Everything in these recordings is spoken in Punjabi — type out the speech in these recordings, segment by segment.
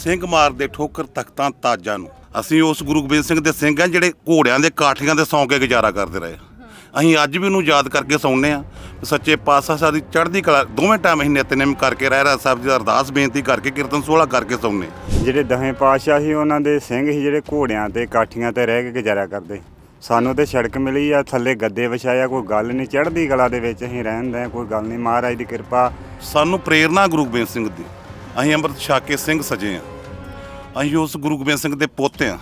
ਸਿੰਘ ਮਾਰਦੇ ਠੋਕਰ ਤਖਤਾਂ ਤਾਜਾਂ ਨੂੰ। ਅਸੀਂ ਉਸ ਗੁਰੂ ਗੋਬਿੰਦ ਸਿੰਘ ਦੇ ਸਿੰਘ ਆ ਜਿਹੜੇ ਘੋੜਿਆਂ ਦੇ ਕਾਠੀਆਂ ਤੇ ਸੌਂ ਕੇ ਗੁਜ਼ਾਰਾ ਕਰਦੇ ਰਹੇ। ਅਸੀਂ ਅੱਜ ਵੀ ਉਹਨੂੰ ਯਾਦ ਕਰਕੇ ਸੌਂਨੇ ਆ ਸੱਚੇ ਪਾਤਸ਼ਾਹ ਸਾਡੀ ਚੜ੍ਹਦੀ ਕਲਾ ਦੋਵੇਂ ਟਾਈਮ ਅਸੀਂ ਨਿਤਨੇਮ ਕਰਕੇ ਰਹਿ ਰਹਾ ਸਾਹਿਬ ਜੀ ਦਾ ਅਰਦਾਸ ਬੇਨਤੀ ਕਰਕੇ ਕੀਰਤਨ ਸੋਹਲਾ ਕਰਕੇ ਸੌਂਨੇ ਜਿਹੜੇ ਦਵੇਂ ਪਾਤਸ਼ਾਹ ਸੀ ਉਹਨਾਂ ਦੇ ਸਿੰਘ ਸੀ ਜਿਹੜੇ ਘੋੜਿਆਂ ਤੇ ਕਾਠੀਆਂ ਤੇ ਰਹਿ ਕੇ ਗੁਜ਼ਾਰਿਆ ਕਰਦੇ ਸਾਨੂੰ ਤੇ ਸੜਕ ਮਿਲੀ ਆ ਥੱਲੇ ਗੱਦੇ ਵਿਛਾਇਆ ਕੋਈ ਗੱਲ ਨਹੀਂ ਚੜ੍ਹਦੀ ਕਲਾ ਦੇ ਵਿੱਚ ਅਸੀਂ ਰਹਿੰਦੇ ਕੋਈ ਗੱਲ ਨਹੀਂ ਮਹਾਰਾਜ ਦੀ ਕਿਰਪਾ। ਸਾਨੂੰ ਪ੍ਰੇਰਣਾ ਗੁਰੂ ਗੋਬਿੰਡ ਸਿੰਘ ਦੀ। ਅਸੀਂ ਅੰਮ੍ਰਿਤ ਛਕ ਕੇ ਸਿੰਘ ਸਜੇ ਆ ਅਸੀਂ ਉਸ ਗੁਰੂ ਗੋਬਿੰਦ ਸਿੰਘ ਦੇ ਪੋਤੇ ਆ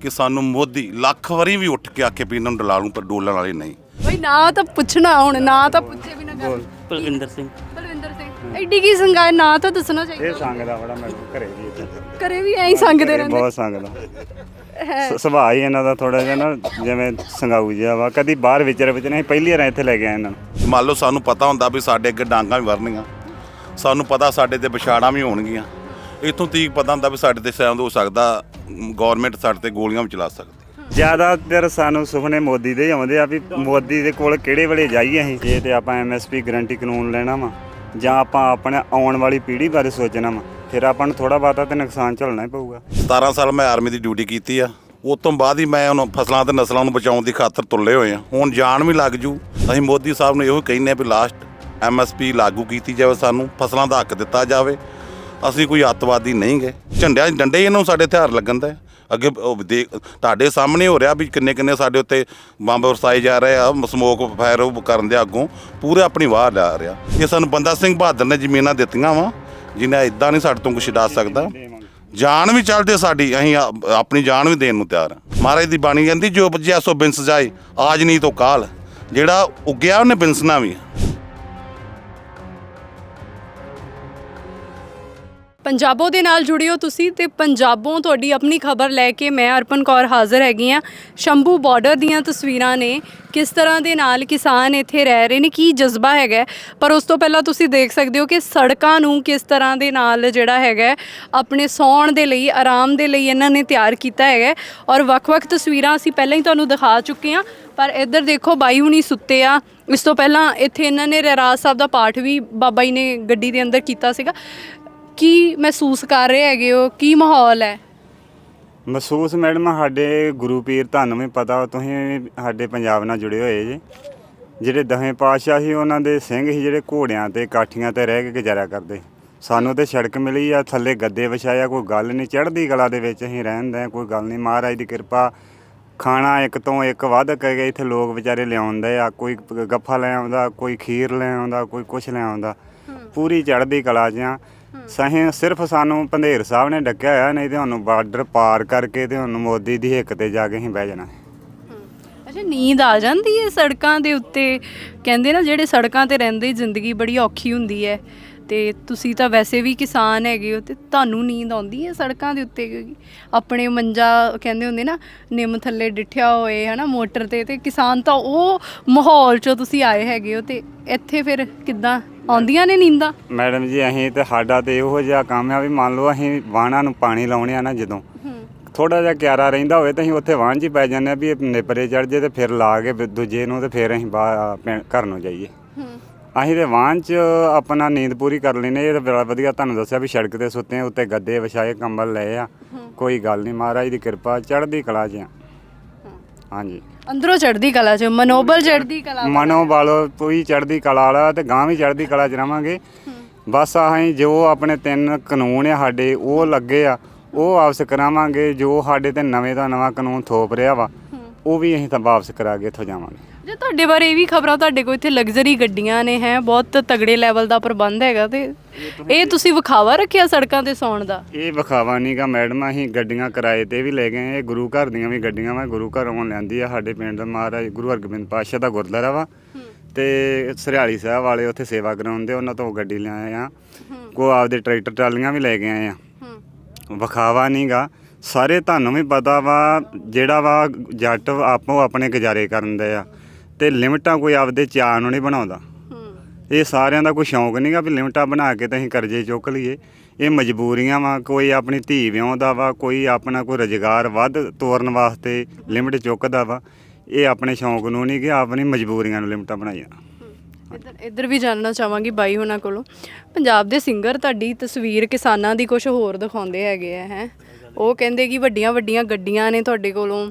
ਕਿ ਸਾਨੂੰ ਮੋਦੀ ਲੱਖ ਵਾਰੀ ਵੀ ਉੱਠ ਕੇ ਆਕੇ ਵੀ ਇਹਨਾਂ ਨੂੰ ਡਲਾ ਲੂੰ ਪਰ ਡੋਲਣ ਵਾਲੇ ਨਹੀਂ। ਬਈ ਨਾ ਤਾਂ ਪੁੱਛਣਾ ਹੁਣ ਨਾ ਤਾਂ ਪੁੱਛੇ ਵੀ ਨਾ ਗੱਲ ਬਲਵਿੰਦਰ ਸਿੰਘ। ਬਲਵਿੰਦਰ ਸਿੰਘ ਐਡੀ ਕੀ ਸੰਗਾਇ ਨਾ ਤਾਂ ਦੱਸਣਾ ਇਹ ਚਾਹੀਦਾ। ਸੰਗ ਦਾ ਬੜਾ ਮੈਨੂੰ ਘਰੇ ਵੀ ਇੱਥੇ ਕਰੇ ਵੀ ਐਂ ਸੰਗਦੇ ਰਹਿੰਦੇ। ਬਹੁਤ ਸੰਗ ਦਾ ਸ- ਸੁਭਾਅ ਹੀ ਇਹਨਾਂ ਦਾ ਥੋੜਾ ਜਿਹਾ ਨਾ ਜਿਵੇਂ ਸੰਗਾਊ ਜਿਹਾ ਵਾ। ਕਦੀ ਬਾਹਰ ਵਿਚਰ ਵਿੱਚ ਨਹੀਂ ਪਹਿਲੀ ਵਾਰ ਇੱਥੇ ਲੈ ਕੇ ਆਏ ਇਹਨਾਂ ਨੂੰ। ਮੰਨ ਲਓ ਸਾਨੂੰ ਪਤਾ ਹੁੰਦਾ ਵੀ ਸਾਡੇ ਅੱਗੇ ਡਾਂਗਾ ਵੀ ਵਰਨੀਆਂ। ਸਾਨੂੰ ਪਤਾ ਸਾਡੇ ਤੇ ਵਿਛਾੜਾਂ ਵੀ ਹੋਣਗੀਆਂ। ਇਥੋਂ ਤੀਕ ਪਤਾ ਹੁੰਦਾ ਵੀ ਸਾਡੇ ਤੇ ਸ਼ਾਇਦ ਹੋ ਸਕਦਾ ਗਵਰਨਮੈਂਟ ਸਾਡੇ ਤੇ ਗੋਲੀਆਂ ਵੀ ਚਲਾ ਸਕਦੀ। ਜ਼ਿਆਦਾਤਰ ਸਾਨੂੰ ਸੁਪਨੇ ਮੋਦੀ ਦੇ ਹੀ ਆਉਂਦੇ ਆ ਵੀ ਮੋਦੀ ਦੇ ਕੋਲ ਕਿਹੜੇ ਵੇਲੇ ਜਾਈਏ ਅਸੀਂ? ਜੇ ਤੇ ਆਪਾਂ ਐਮਐਸਪੀ ਗਰੰਟੀ ਕਾਨੂੰਨ ਲੈਣਾ ਵਾ ਜਾਂ ਆਪਾਂ ਆਪਣੇ ਆਉਣ ਵਾਲੀ ਪੀੜ੍ਹੀ ਬਾਰੇ ਸੋਚਣਾ ਵਾ ਫਿਰ ਆਪਾਂ ਨੂੰ ਥੋੜਾ ਬਹੁਤਾ ਤੇ ਨੁਕਸਾਨ ਝੱਲਣਾ ਹੀ ਪਊਗਾ। 17 ਸਾਲ ਮੈਂ ਆਰਮੀ ਦੀ ਡਿਊਟੀ ਕੀਤੀ ਆ। ਉਸ ਤੋਂ ਬਾਅਦ ਹੀ ਮੈਂ ਉਹਨਾਂ ਫਸਲਾਂ ਤੇ ਨਸਲਾਂ ਨੂੰ ਬਚਾਉਣ ਦੀ ਖਾਤਰ ਤੁੱਲੇ ਹੋਏ ਆ। ਹੁਣ ਜਾਨ ਵੀ ਲੱਗ ਜੂ। ਅਸੀਂ ਮੋਦੀ ਸਾਹਿਬ ਨੂੰ ਇਹੋ ਕਹਿੰਦੇ ਆ ਵੀ ਲਾਸਟ ਐਮਐਸਪੀ ਲਾਗੂ ਕੀਤੀ ਜਾਵੇ, ਸਾਨੂੰ ਫਸਲਾਂ ਦਾ ਹੱਕ ਦਿੱਤਾ ਜਾਵੇ। ਅਸੀਂ ਕੋਈ ਅੱਤਵਾਦੀ ਨਹੀਂ ਗਏ। ਝੰਡਿਆਂ ਡੰਡੇ ਹੀ ਇਹਨਾਂ ਨੂੰ ਸਾਡੇ ਹਥਿਆਰ ਲੱਗਣ ਦਾ। ਅੱਗੇ ਉਹ ਦੇਖ, ਤੁਹਾਡੇ ਸਾਹਮਣੇ ਹੋ ਰਿਹਾ ਵੀ ਕਿੰਨੇ ਕਿੰਨੇ ਸਾਡੇ ਉੱਤੇ ਬੰਬ ਵਰਸਾਏ ਜਾ ਰਹੇ ਆ ਸਮੋਕ ਫਾਇਰ ਉਹ ਕਰਨ ਦੇ ਅੱਗੋਂ। ਪੂਰੇ ਆਪਣੀ ਵਾਹ ਲਾ ਰਿਹਾ। ਇਹ ਸਾਨੂੰ ਬੰਦਾ ਸਿੰਘ ਬਹਾਦਰ ਨੇ ਜ਼ਮੀਨਾਂ ਦਿੱਤੀਆਂ ਵਾ, ਜਿਹਨੇ ਇਦਾਂ ਨਹੀਂ ਸਾਡੇ ਤੋਂ ਕੁਛ ਛਡਾ ਸਕਦਾ। ਜਾਨ ਵੀ ਚੱਲਦੇ ਸਾਡੀ, ਅਸੀਂ ਆ- ਆਪਣੀ ਜਾਨ ਵੀ ਦੇਣ ਨੂੰ ਤਿਆਰ ਹਾਂ ਮਹਾਰਾਜ ਦੀ ਬਾਣੀ ਕਹਿੰਦੀ, ਜੋ ਬਜਿਆ ਸੋ ਬਿਨਸ ਜਾਏ, ਆਜ ਨਹੀਂ ਤੋ ਕਾਲ। ਜਿਹੜਾ ਉੱਗਿਆ ਉਹਨੇ ਬਿਨਸਣਾ ਵੀ ਪੰਜਾਬੋ ਦੇ ਨਾਲ ਜੁੜਿਓ ਤੁਸੀਂ ਤੇ ਪੰਜਾਬੋਂ ਤੁਹਾਡੀ ਆਪਣੀ ਖਬਰ ਲੈ ਕੇ ਮੈਂ ਅਰਪਨ ਕੌਰ ਹਾਜ਼ਰ ਹੈਗੀ ਆ ਸ਼ੰਭੂ ਬਾਰਡਰ ਦੀਆਂ ਤਸਵੀਰਾਂ ਨੇ ਕਿਸ ਤਰ੍ਹਾਂ ਦੇ ਨਾਲ ਕਿਸਾਨ ਇੱਥੇ ਰਹਿ ਰਹੇ ਨੇ, ਕੀ ਜਜ਼ਬਾ ਹੈਗਾ ਪਰ ਉਸ ਤੋਂ ਪਹਿਲਾਂ ਤੁਸੀਂ ਦੇਖ ਸਕਦੇ ਹੋ ਕਿ ਸੜਕਾਂ ਨੂੰ ਕਿਸ ਤਰ੍ਹਾਂ ਦੇ ਨਾਲ ਜਿਹੜਾ ਹੈਗਾ ਆਪਣੇ ਸੌਣ ਦੇ ਲਈ, ਆਰਾਮ ਦੇ ਲਈ ਇਹਨਾਂ ਨੇ ਤਿਆਰ ਕੀਤਾ ਹੈਗਾ ਔਰ ਵੱਖ-ਵੱਖ ਤਸਵੀਰਾਂ ਅਸੀਂ ਪਹਿਲਾਂ ਹੀ ਤੁਹਾਨੂੰ ਦਿਖਾ ਚੁੱਕੇ ਹਾਂ। ਪਰ ਇੱਧਰ ਦੇਖੋ ਬਾਈ ਹੁਣੀ ਸੁੱਤੇ ਆ। ਇਸ ਤੋਂ ਪਹਿਲਾਂ ਇੱਥੇ ਇਹਨਾਂ ਨੇ ਰਹਿਰਾਜ ਸਾਹਿਬ ਦਾ ਪਾਠ ਵੀ ਬਾਬਾ ਜੀ ਨੇ ਗੱਡੀ ਦੇ ਅੰਦਰ ਕੀਤਾ ਸੀਗਾ। ਕੀ ਮਹਿਸੂਸ ਕਰ ਰਹੇ ਹੈਗੇ ਹੋ? ਕੀ ਮਾਹੌਲ ਹੈ? ਮਹਿਸੂਸ ਮੈਡਮ ਸਾਡੇ ਗੁਰੂ ਪੀਰ ਤੁਹਾਨੂੰ ਵੀ ਪਤਾ ਤੁਸੀਂ ਸਾਡੇ ਪੰਜਾਬ ਨਾਲ ਜੁੜੇ ਹੋਏ ਜੇ। ਜਿਹੜੇ ਦਵੇਂ ਪਾਤਸ਼ਾਹ ਸੀ ਉਹਨਾਂ ਦੇ ਸਿੰਘ ਸੀ ਜਿਹੜੇ ਘੋੜਿਆਂ ਤੇ ਕਾਠੀਆਂ ਤੇ ਰਹਿ ਕੇ ਗੁਜ਼ਾਰਿਆ ਕਰਦੇ। ਸਾਨੂੰ ਤੇ ਸੜਕ ਮਿਲੀ ਆ ਥੱਲੇ ਗੱਦੇ ਵਿਛਾਇਆ ਕੋਈ ਗੱਲ ਨਹੀਂ ਚੜ੍ਹਦੀ ਕਲਾ ਦੇ ਵਿੱਚ ਅਸੀਂ ਰਹਿੰਦੇ ਕੋਈ ਗੱਲ ਨਹੀਂ ਮਹਾਰਾਜ ਦੀ ਕਿਰਪਾ। ਖਾਣਾ ਇੱਕ ਤੋਂ ਇੱਕ ਵੱਧ ਕੇ ਇੱਥੇ ਲੋਕ ਵਿਚਾਰੇ ਲਿਆਉਂਦੇ ਆ ਕੋਈ ਗੱਫਾ ਲੈ ਆਉਂਦਾ ਕੋਈ ਖੀਰ ਲੈ ਆਉਂਦਾ ਕੋਈ ਕੁਛ ਲੈ ਆਉਂਦਾ। ਪੂਰੀ ਚੜ੍ਹਦੀ ਕਲਾ ਆ। ਸਹੀਂ ਸਿਰਫ ਸਾਨੂੰ ਪੰਧੇਰ ਸਾਹਿਬ ਨੇ ਡੱਕਿਆ ਹੋਇਆ, ਨਹੀਂ ਤੇ ਸਾਨੂੰ ਬਾਰਡਰ ਪਾਰ ਕਰਕੇ ਤੇ ਹੁਣ ਮੋਦੀ ਦੀ ਹਿੱਕ ਤੇ ਜਾ ਕੇ ਅਸੀਂ ਬਹਿ ਜਾਣਾ। ਅੱਛਾ, ਨੀਂਦ ਆ ਜਾਂਦੀ ਹੈ ਸੜਕਾਂ ਦੇ ਉੱਤੇ? ਕਹਿੰਦੇ ਨਾ ਜਿਹੜੇ ਸੜਕਾਂ ਤੇ ਰਹਿੰਦੇ ਜ਼ਿੰਦਗੀ ਬੜੀ ਔਖੀ ਹੁੰਦੀ ਹੈ ਤੇ ਤੁਸੀਂ ਤਾਂ ਵੈਸੇ ਵੀ ਕਿਸਾਨ ਹੈਗੇ ਹੋ ਤੇ ਤੁਹਾਨੂੰ ਨੀਂਦ ਆਉਂਦੀ ਹੈ ਸੜਕਾਂ ਦੇ ਉੱਤੇ? ਕਿਉਂਕਿ ਆਪਣੇ ਮੰਜਾ ਕਹਿੰਦੇ ਹੁੰਦੇ ਨਾ, ਨਿੰਮ ਥੱਲੇ ਡਿੱਠਿਆ ਹੋਏ, ਹਨਾ, ਮੋਟਰ ਤੇ ਤੇ ਕਿਸਾਨ ਤਾਂ ਉਹ ਮਾਹੌਲ ਚੋਂ ਤੁਸੀਂ ਆਏ ਹੈਗੇ ਹੋ ਤੇ ਇੱਥੇ ਫਿਰ ਕਿੱਦਾਂ ਆਉਂਦੀਆਂ ਨੇ ਨੀਂਦਾਂ? ਮੈਡਮ ਜੀ ਅਸੀਂ ਤੇ ਸਾਡਾ ਤੇ ਇਹੋ ਜਿਹਾ ਕੰਮ ਆ ਵੀ ਮੰਨ ਲਓ ਅਸੀਂ ਵਾਹਣਾਂ ਨੂੰ ਪਾਣੀ ਲਾਉਣੇ ਆ ਨਾ ਜਦੋਂ। ਥੋੜਾ ਜਿਹਾ ਕਿਆਰਾ ਰਹਿੰਦਾ ਹੋਵੇ ਤਾਂ ਅਸੀਂ ਉੱਥੇ ਵਾਹਣ 'ਚ ਹੀ ਪੈ ਜਾਂਦੇ ਆ ਵੀ ਇਹ ਨੇਪਰੇ ਚੜ ਜੇ ਤੇ ਫਿਰ ਲਾ ਕੇ ਦੂਜੇ ਨੂੰ ਤੇ ਫਿਰ ਅਸੀਂ ਬਾਹਰ ਪਿੰ- ਘਰ ਨੂੰ ਜਾਈਏ। ਅਸੀਂ ਤੇ ਵਾਹਣ 'ਚ ਆਪਣਾ ਨੀਂਦ ਪੂਰੀ ਕਰ ਲੈਨੇ ਇਹ ਤਾਂ ਬੜਾ ਵਧੀਆ ਤੁਹਾਨੂੰ ਦੱਸਿਆ ਵੀ ਸੜਕ ਤੇ ਸੁੱਤੇ ਆ ਉੱਤੇ ਗੱਦੇ ਵਿਛਾਏ ਕੰਬਲ ਲਏ ਆ। ਕੋਈ ਗੱਲ ਨਹੀਂ ਮਹਾਰਾਜ ਦੀ ਕਿਰਪਾ ਚੜ੍ਹਦੀ ਕਲਾ 'ਚ ਆ। ਹਾਂਜੀ। ਅੰਦਰੋਂ ਚੜ੍ਹਦੀ ਕਲਾ ਚ ਮਨੋਬਲ ਚੜ੍ਹਦੀ ਕਲਾ ਮਨੋ ਵਾਲੋ ਕੋਈ ਚੜ੍ਹਦੀ ਕਲਾ ਵਾਲਾ ਤੇ ਗਾਂ ਵੀ ਚੜ੍ਹਦੀ ਕਲਾ 'ਚ ਰਵਾਂਗੇ। ਬਸ ਅਸੀਂ ਜੋ ਆਪਣੇ ਤਿੰਨ ਕਾਨੂੰਨ ਆ ਸਾਡੇ ਉਹ ਲੱਗੇ ਆ ਉਹ ਵਾਪਸ ਕਰਾਵਾਂਗੇ ਜੋ ਸਾਡੇ ਤੇ ਨਵੇਂ ਦਾ ਨਵਾਂ ਕਾਨੂੰਨ ਥੋਪ ਰਿਹਾ ਵਾ ਉਹ ਵੀ ਅਸੀਂ ਤਾਂ ਵਾਪਸ ਕਰਾ ਕੇ ਇੱਥੋਂ ਜਾਵਾਂਗੇ। ਜੇ ਤੁਹਾਡੇ ਬਾਰੇ ਇਹ ਵੀ ਖਬਰਾਂ ਤੁਹਾਡੇ ਕੋਲ ਇੱਥੇ ਲਗਜ਼ਰੀ ਗੱਡੀਆਂ ਨੇ ਹੈ ਬਹੁਤ ਤਗੜੇ ਲੈਵਲ ਦਾ ਪ੍ਰਬੰਧ ਹੈਗਾ ਤੇ ਇਹ ਤੁਸੀਂ ਵਿਖਾਵਾ ਰੱਖਿਆ ਸੜਕਾਂ ਤੇ ਸੌਣ ਦਾ? ਇਹ ਵਿਖਾਵਾ ਨਹੀਂਗਾ ਮੈਡਮ ਅਸੀਂ ਗੱਡੀਆਂ ਕਿਰਾਏ ਤੇ ਵੀ ਲੈ ਗਏ ਇਹ ਗੁਰੂ ਘਰ ਦੀਆਂ ਵੀ ਗੱਡੀਆਂ ਵਾ ਗੁਰੂ ਘਰੋਂ ਲਿਆਂਦੀ ਆ ਸਾਡੇ ਪਿੰਡ ਦਾ ਮਹਾਰਾਜ ਗੁਰੂ ਹਰਗੋਬਿੰਦ ਪਾਤਸ਼ਾਹ ਦਾ ਗੁਰਦੁਆਰਾ ਵਾ। ਤੇ ਸਰਿਆਲੀ ਸਾਹਿਬ ਵਾਲੇ ਉੱਥੇ ਸੇਵਾ ਕਰਾਉਂਦੇ ਉਹਨਾਂ ਤੋਂ ਗੱਡੀ ਲਿਆਏ ਆ ਕੋ ਆਪਦੇ ਟਰੈਕਟਰ ਟਰਾਲੀਆਂ ਵੀ ਲੈ ਕੇ ਆਏ ਆ ਵਿਖਾਵਾ ਨਹੀਂਗਾ ਸਾਰੇ ਤੁਹਾਨੂੰ ਵੀ ਪਤਾ ਵਾ ਜਿਹੜਾ ਵਾ ਜੱਟ ਆਪੋ ਆਪਣੇ ਗੁਜ਼ਾਰੇ ਕਰਨ ਦੇ ਆ। ਤੇ ਲਿਮਟਾਂ ਕੋਈ ਆਪਦੇ ਚਾਅ ਨੂੰ ਨਹੀਂ ਬਣਾਉਂਦਾ। ਇਹ ਸਾਰਿਆਂ ਦਾ ਕੋਈ ਸ਼ੌਂਕ ਨਹੀਂਗਾ ਵੀ ਲਿਮਟਾਂ ਬਣਾ ਕੇ ਤੇ ਅਸੀਂ ਕਰਜ਼ੇ ਚੁੱਕ ਲਈਏ। ਇਹ ਮਜਬੂਰੀਆਂ ਵਾ ਕੋਈ ਆਪਣੀ ਧੀ ਵਿਆਹੁੰਦਾ ਵਾ ਕੋਈ ਆਪਣਾ ਕੋਈ ਰੁਜ਼ਗਾਰ ਵੱਧ ਤੋਰਨ ਵਾਸਤੇ ਲਿਮਟ ਚੁੱਕਦਾ ਵਾ। ਇਹ ਆਪਣੇ ਸ਼ੌਂਕ ਨੂੰ ਨਹੀਂ ਕਿ ਆਪਣੀ ਮਜਬੂਰੀਆਂ ਨੂੰ ਲਿਮਟਾਂ ਬਣਾਈਆਂ। ਇੱਧਰ ਇੱਧਰ ਵੀ ਜਾਣਨਾ ਚਾਹਾਂਗੀ ਬਾਈ ਉਹਨਾਂ ਕੋਲੋਂ। ਪੰਜਾਬ ਦੇ ਸਿੰਗਰ ਤੁਹਾਡੀ ਤਸਵੀਰ ਕਿਸਾਨਾਂ ਦੀ ਕੁਝ ਹੋਰ ਦਿਖਾਉਂਦੇ ਹੈਗੇ ਆ ਹੈ। ਉਹ ਕਹਿੰਦੇ ਕਿ ਵੱਡੀਆਂ ਵੱਡੀਆਂ ਗੱਡੀਆਂ ਨੇ ਤੁਹਾਡੇ ਕੋਲੋਂ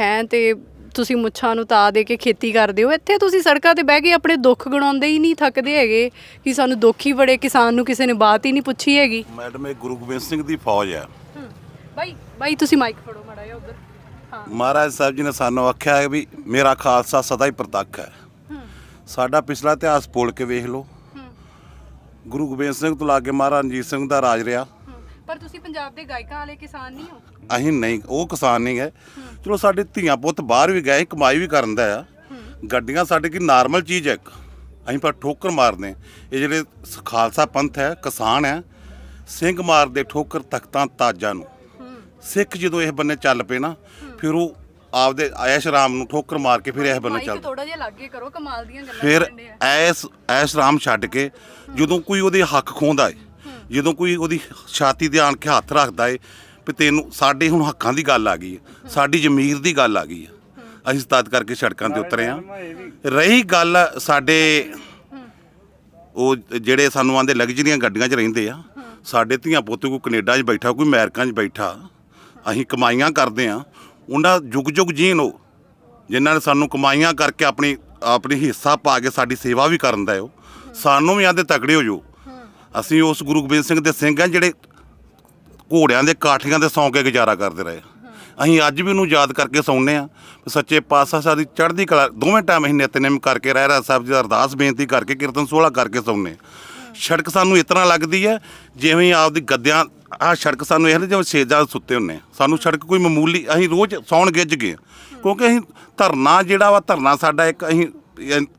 ਹੈ ਤੇ ਤੁਸੀਂ ਮੁੱਛਾਂ ਨੂੰ ਤਾ ਦੇ ਕੇ ਖੇਤੀ ਕਰਦੇ ਹੋ ਇੱਥੇ ਤੁਸੀਂ ਸੜਕਾਂ ਤੇ ਬਹਿ ਕੇ ਆਪਣੇ ਦੁੱਖ ਗਣਾਉਂਦੇ ਹੀ ਨਹੀਂ ਥੱਕਦੇ ਹੈਗੇ ਕਿ ਸਾਨੂੰ ਦੁੱਖ ਹੀ ਬੜੇ ਕਿਸਾਨ ਨੂੰ ਕਿਸੇ ਨੇ ਬਾਤ ਹੀ ਨਹੀਂ ਪੁੱਛੀ ਹੈਗੀ। ਮੈਡਮ ਇਹ ਗੁਰੂ ਗੋਬਿੰਦ ਸਿੰਘ ਦੀ ਫੌਜ ਹੈ। ਬਾਈ ਬਾਈ ਤੁਸੀਂ ਮਾਈਕ ਫੜੋ ਮਾੜਾ ਜਿਹਾ ਉੱਧਰ। ਹਾਂ। ਮਹਾਰਾਜ ਸਾਹਿਬ ਜੀ ਨੇ ਸਾਨੂੰ ਆਖਿਆ ਹੈ ਵੀ ਮੇਰਾ ਖਾਲਸਾ ਸਦਾ ਹੀ ਪ੍ਰਤੱਖ ਹੈ। ਸਾਡਾ ਪਿਛਲਾ ਇਤਿਹਾਸ ਪੋਲ ਕੇ ਵੇਖ ਲਓ। ਗੁਰੂ ਗੋਬਿੰਦ ਸਿੰਘ ਤੋਂ ਲਾਗੇ ਮਹਾਰਾਜ ਰਣਜੀਤ ਸਿੰਘ ਦਾ ਰਾਜ ਰਿਹਾ। ਪਰ ਤੁਸੀਂ ਪੰਜਾਬ ਦੇ ਗਾਇਕਾਂ ਵਾਲੇ ਕਿਸਾਨ ਨਹੀਂ ਹੋ। ਅਸੀਂ ਨਹੀਂ ਉਹ ਕਿਸਾਨ ਨਹੀਂ ਗਏ ਚਲੋ ਸਾਡੇ ਧੀਆਂ ਪੁੱਤ ਬਾਹਰ ਵੀ ਗਏ ਕਮਾਈ ਵੀ ਕਰਨ ਦਾ ਆ ਗੱਡੀਆਂ ਸਾਡੇ ਕੀ ਨਾਰਮਲ ਚੀਜ਼ ਹੈ ਇੱਕ ਅਸੀਂ ਪਰ ਠੋਕਰ ਮਾਰਦੇ ਹਾਂ। ਇਹ ਜਿਹੜੇ ਖਾਲਸਾ ਪੰਥ ਹੈ ਕਿਸਾਨ ਹੈ ਸਿੰਘ ਮਾਰਦੇ ਠੋਕਰ ਤਖਤਾਂ ਤਾਜਾਂ ਨੂੰ ਸਿੱਖ ਜਦੋਂ ਇਹ ਬੰਨੇ ਚੱਲ ਪਏ ਨਾ ਫਿਰ ਉਹ ਆਪਦੇ ਐਸ਼ ਰਾਮ ਨੂੰ ਠੋਕਰ ਮਾਰ ਕੇ ਫਿਰ ਇਹ ਬੰਨੇ ਚੱਲ ਥੋੜਾ ਜਿਹਾ ਲਾਗੇ ਕਰੋ ਕਮਾਲ ਦੀਆਂ ਗੱਲਾਂ ਫਿਰ। ਐਸ ਐਸ ਰਾਮ ਛੱਡ ਕੇ ਜਦੋਂ ਕੋਈ ਉਹਦੇ ਹੱਕ ਖੋਂਦਾ ਏ ਜਦੋਂ ਕੋਈ ਉਹਦੀ ਛਾਤੀ ਤੇ ਆਣ ਕੇ ਹੱਥ ਰੱਖਦਾ ਏ ਵੀ ਤੈਨੂੰ ਸਾਡੇ ਹੁਣ ਹੱਕਾਂ ਦੀ ਗੱਲ ਆ ਗਈ ਹੈ, ਸਾਡੀ ਜ਼ਮੀਰ ਦੀ ਗੱਲ ਆ ਗਈ ਹੈ। ਅਸੀਂ ਤਦ ਕਰਕੇ ਸੜਕਾਂ ਤੇ ਉਤਰੇ ਆ ਰਹੀ ਗੱਲ ਸਾਡੇ ਉਹ ਜਿਹੜੇ ਸਾਨੂੰ ਆਂਦੇ ਲਗਜ਼ਰੀਆਂ ਗੱਡੀਆਂ 'ਚ ਰਹਿੰਦੇ ਆ, ਸਾਡੇ ਧੀਆਂ ਪੁੱਤ ਕੋਈ ਕੈਨੇਡਾ 'ਚ ਬੈਠਾ, ਕੋਈ ਅਮਰੀਕਾ 'ਚ ਬੈਠਾ, ਅਸੀਂ ਕਮਾਈਆਂ ਕਰਦੇ ਆ ਉਹਨਾਂ ਜੁਗ ਜੁਗ ਜੀਣ ਉਹ, ਜਿਨ੍ਹਾਂ ਨੇ ਸਾਨੂੰ ਕਮਾਈਆਂ ਕਰਕੇ ਆਪਣੀ ਆਪਣੀ ਹਿੱਸਾ ਪਾ ਕੇ ਸਾਡੀ ਸੇਵਾ ਵੀ ਕਰਨ ਦਾ ਉਹ। ਸਾਨੂੰ ਵੀ ਆਂਦੇ ਤਕੜੇ ਹੋ ਜੋ ਅਸੀਂ ਉਸ ਗੁਰੂ ਗੋਬਿੰਦ ਸਿੰਘ ਦੇ ਸਿੰਘ ਆ ਜਿਹੜੇ ਘੋੜਿਆਂ ਦੇ ਕਾਠੀਆਂ 'ਤੇ ਸੌਂ ਕੇ ਗੁਜ਼ਾਰਾ ਕਰਦੇ ਰਹੇ। ਅਸੀਂ ਅੱਜ ਵੀ ਉਹਨੂੰ ਯਾਦ ਕਰਕੇ ਸੌਂਨੇ ਆ ਸੱਚੇ ਪਾਤਸ਼ਾਹ ਸਾਹਿਬ ਦੀ ਚੜ੍ਹਦੀ ਕਲਾ, ਦੋਵੇਂ ਟਾਈਮ ਅਸੀਂ ਨਿਤਨੇਮ ਕਰਕੇ ਰਹਿ ਰਾਜ ਸਾਹਿਬ ਜੀ ਦਾ ਅਰਦਾਸ, ਬੇਨਤੀ ਕਰਕੇ, ਕੀਰਤਨ ਸੋਹਲਾ ਕਰਕੇ ਸੌਂਨੇ ਸੜਕ ਸਾਨੂੰ ਇਤਨਾ ਲੱਗਦੀ ਹੈ, ਜਿਵੇਂ ਆਪਦੀ ਗੱਦਿਆਂ, ਆਹ ਸੜਕ ਸਾਨੂੰ ਇਹ ਨਹੀਂ ਜਿਵੇਂ ਸੇਜਾਂ ਸੁੱਤੇ ਹੁੰਨੇ ਆ। ਸਾਨੂੰ ਸੜਕ ਕੋਈ ਮਾਮੂਲੀ, ਅਸੀਂ ਰੋਜ਼ ਸੌਣ ਗਿੱਜ ਗਏ ਕਿਉਂਕਿ ਅਸੀਂ ਧਰਨਾ ਜਿਹੜਾ ਵਾ, ਧਰਨਾ ਸਾਡਾ ਇੱਕ ਅਸੀਂ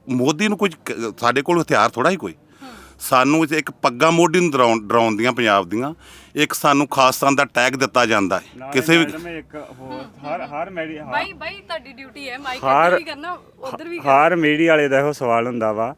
ਮੋਦੀ ਨੂੰ ਕੁਝ ਸਾਡੇ ਕੋਲ ਹਥਿਆਰ ਥੋੜਾ ਹੀ ਕੋਈ। ਸਾਨੂੰ ਇੱਕ ਪੱਗਾ ਮੋਢੀ ਨੂੰ ਡਰਾਉਣ ਡਰਾਉਣ ਦੀਆਂ, ਪੰਜਾਬ ਦੀਆਂ। ਇੱਕ ਸਾਨੂੰ ਖਾਸਤਾਨ ਦਾ ਟੈਗ ਦਿੱਤਾ ਜਾਂਦਾ ਹੈ। ਕਿਸੇ ਵੀ ਮੈਡਮ ਇੱਕ ਹੋਰ ਹਰ ਹਰ ਮੈਡੀ ਬਾਈ ਬਾਈ ਤੁਹਾਡੀ ਡਿਊਟੀ ਹੈ ਮਾਈਕ ਹਰ- ਇੱਧਰ ਵੀ ਕਰਨਾ ਉਧਰ ਵੀ ਕਰਨਾ। ਹਰ ਮੀਡੀਆ ਵਾਲੇ ਦਾ ਇਹੋ ਸਵਾਲ ਹੁੰਦਾ ਵਾ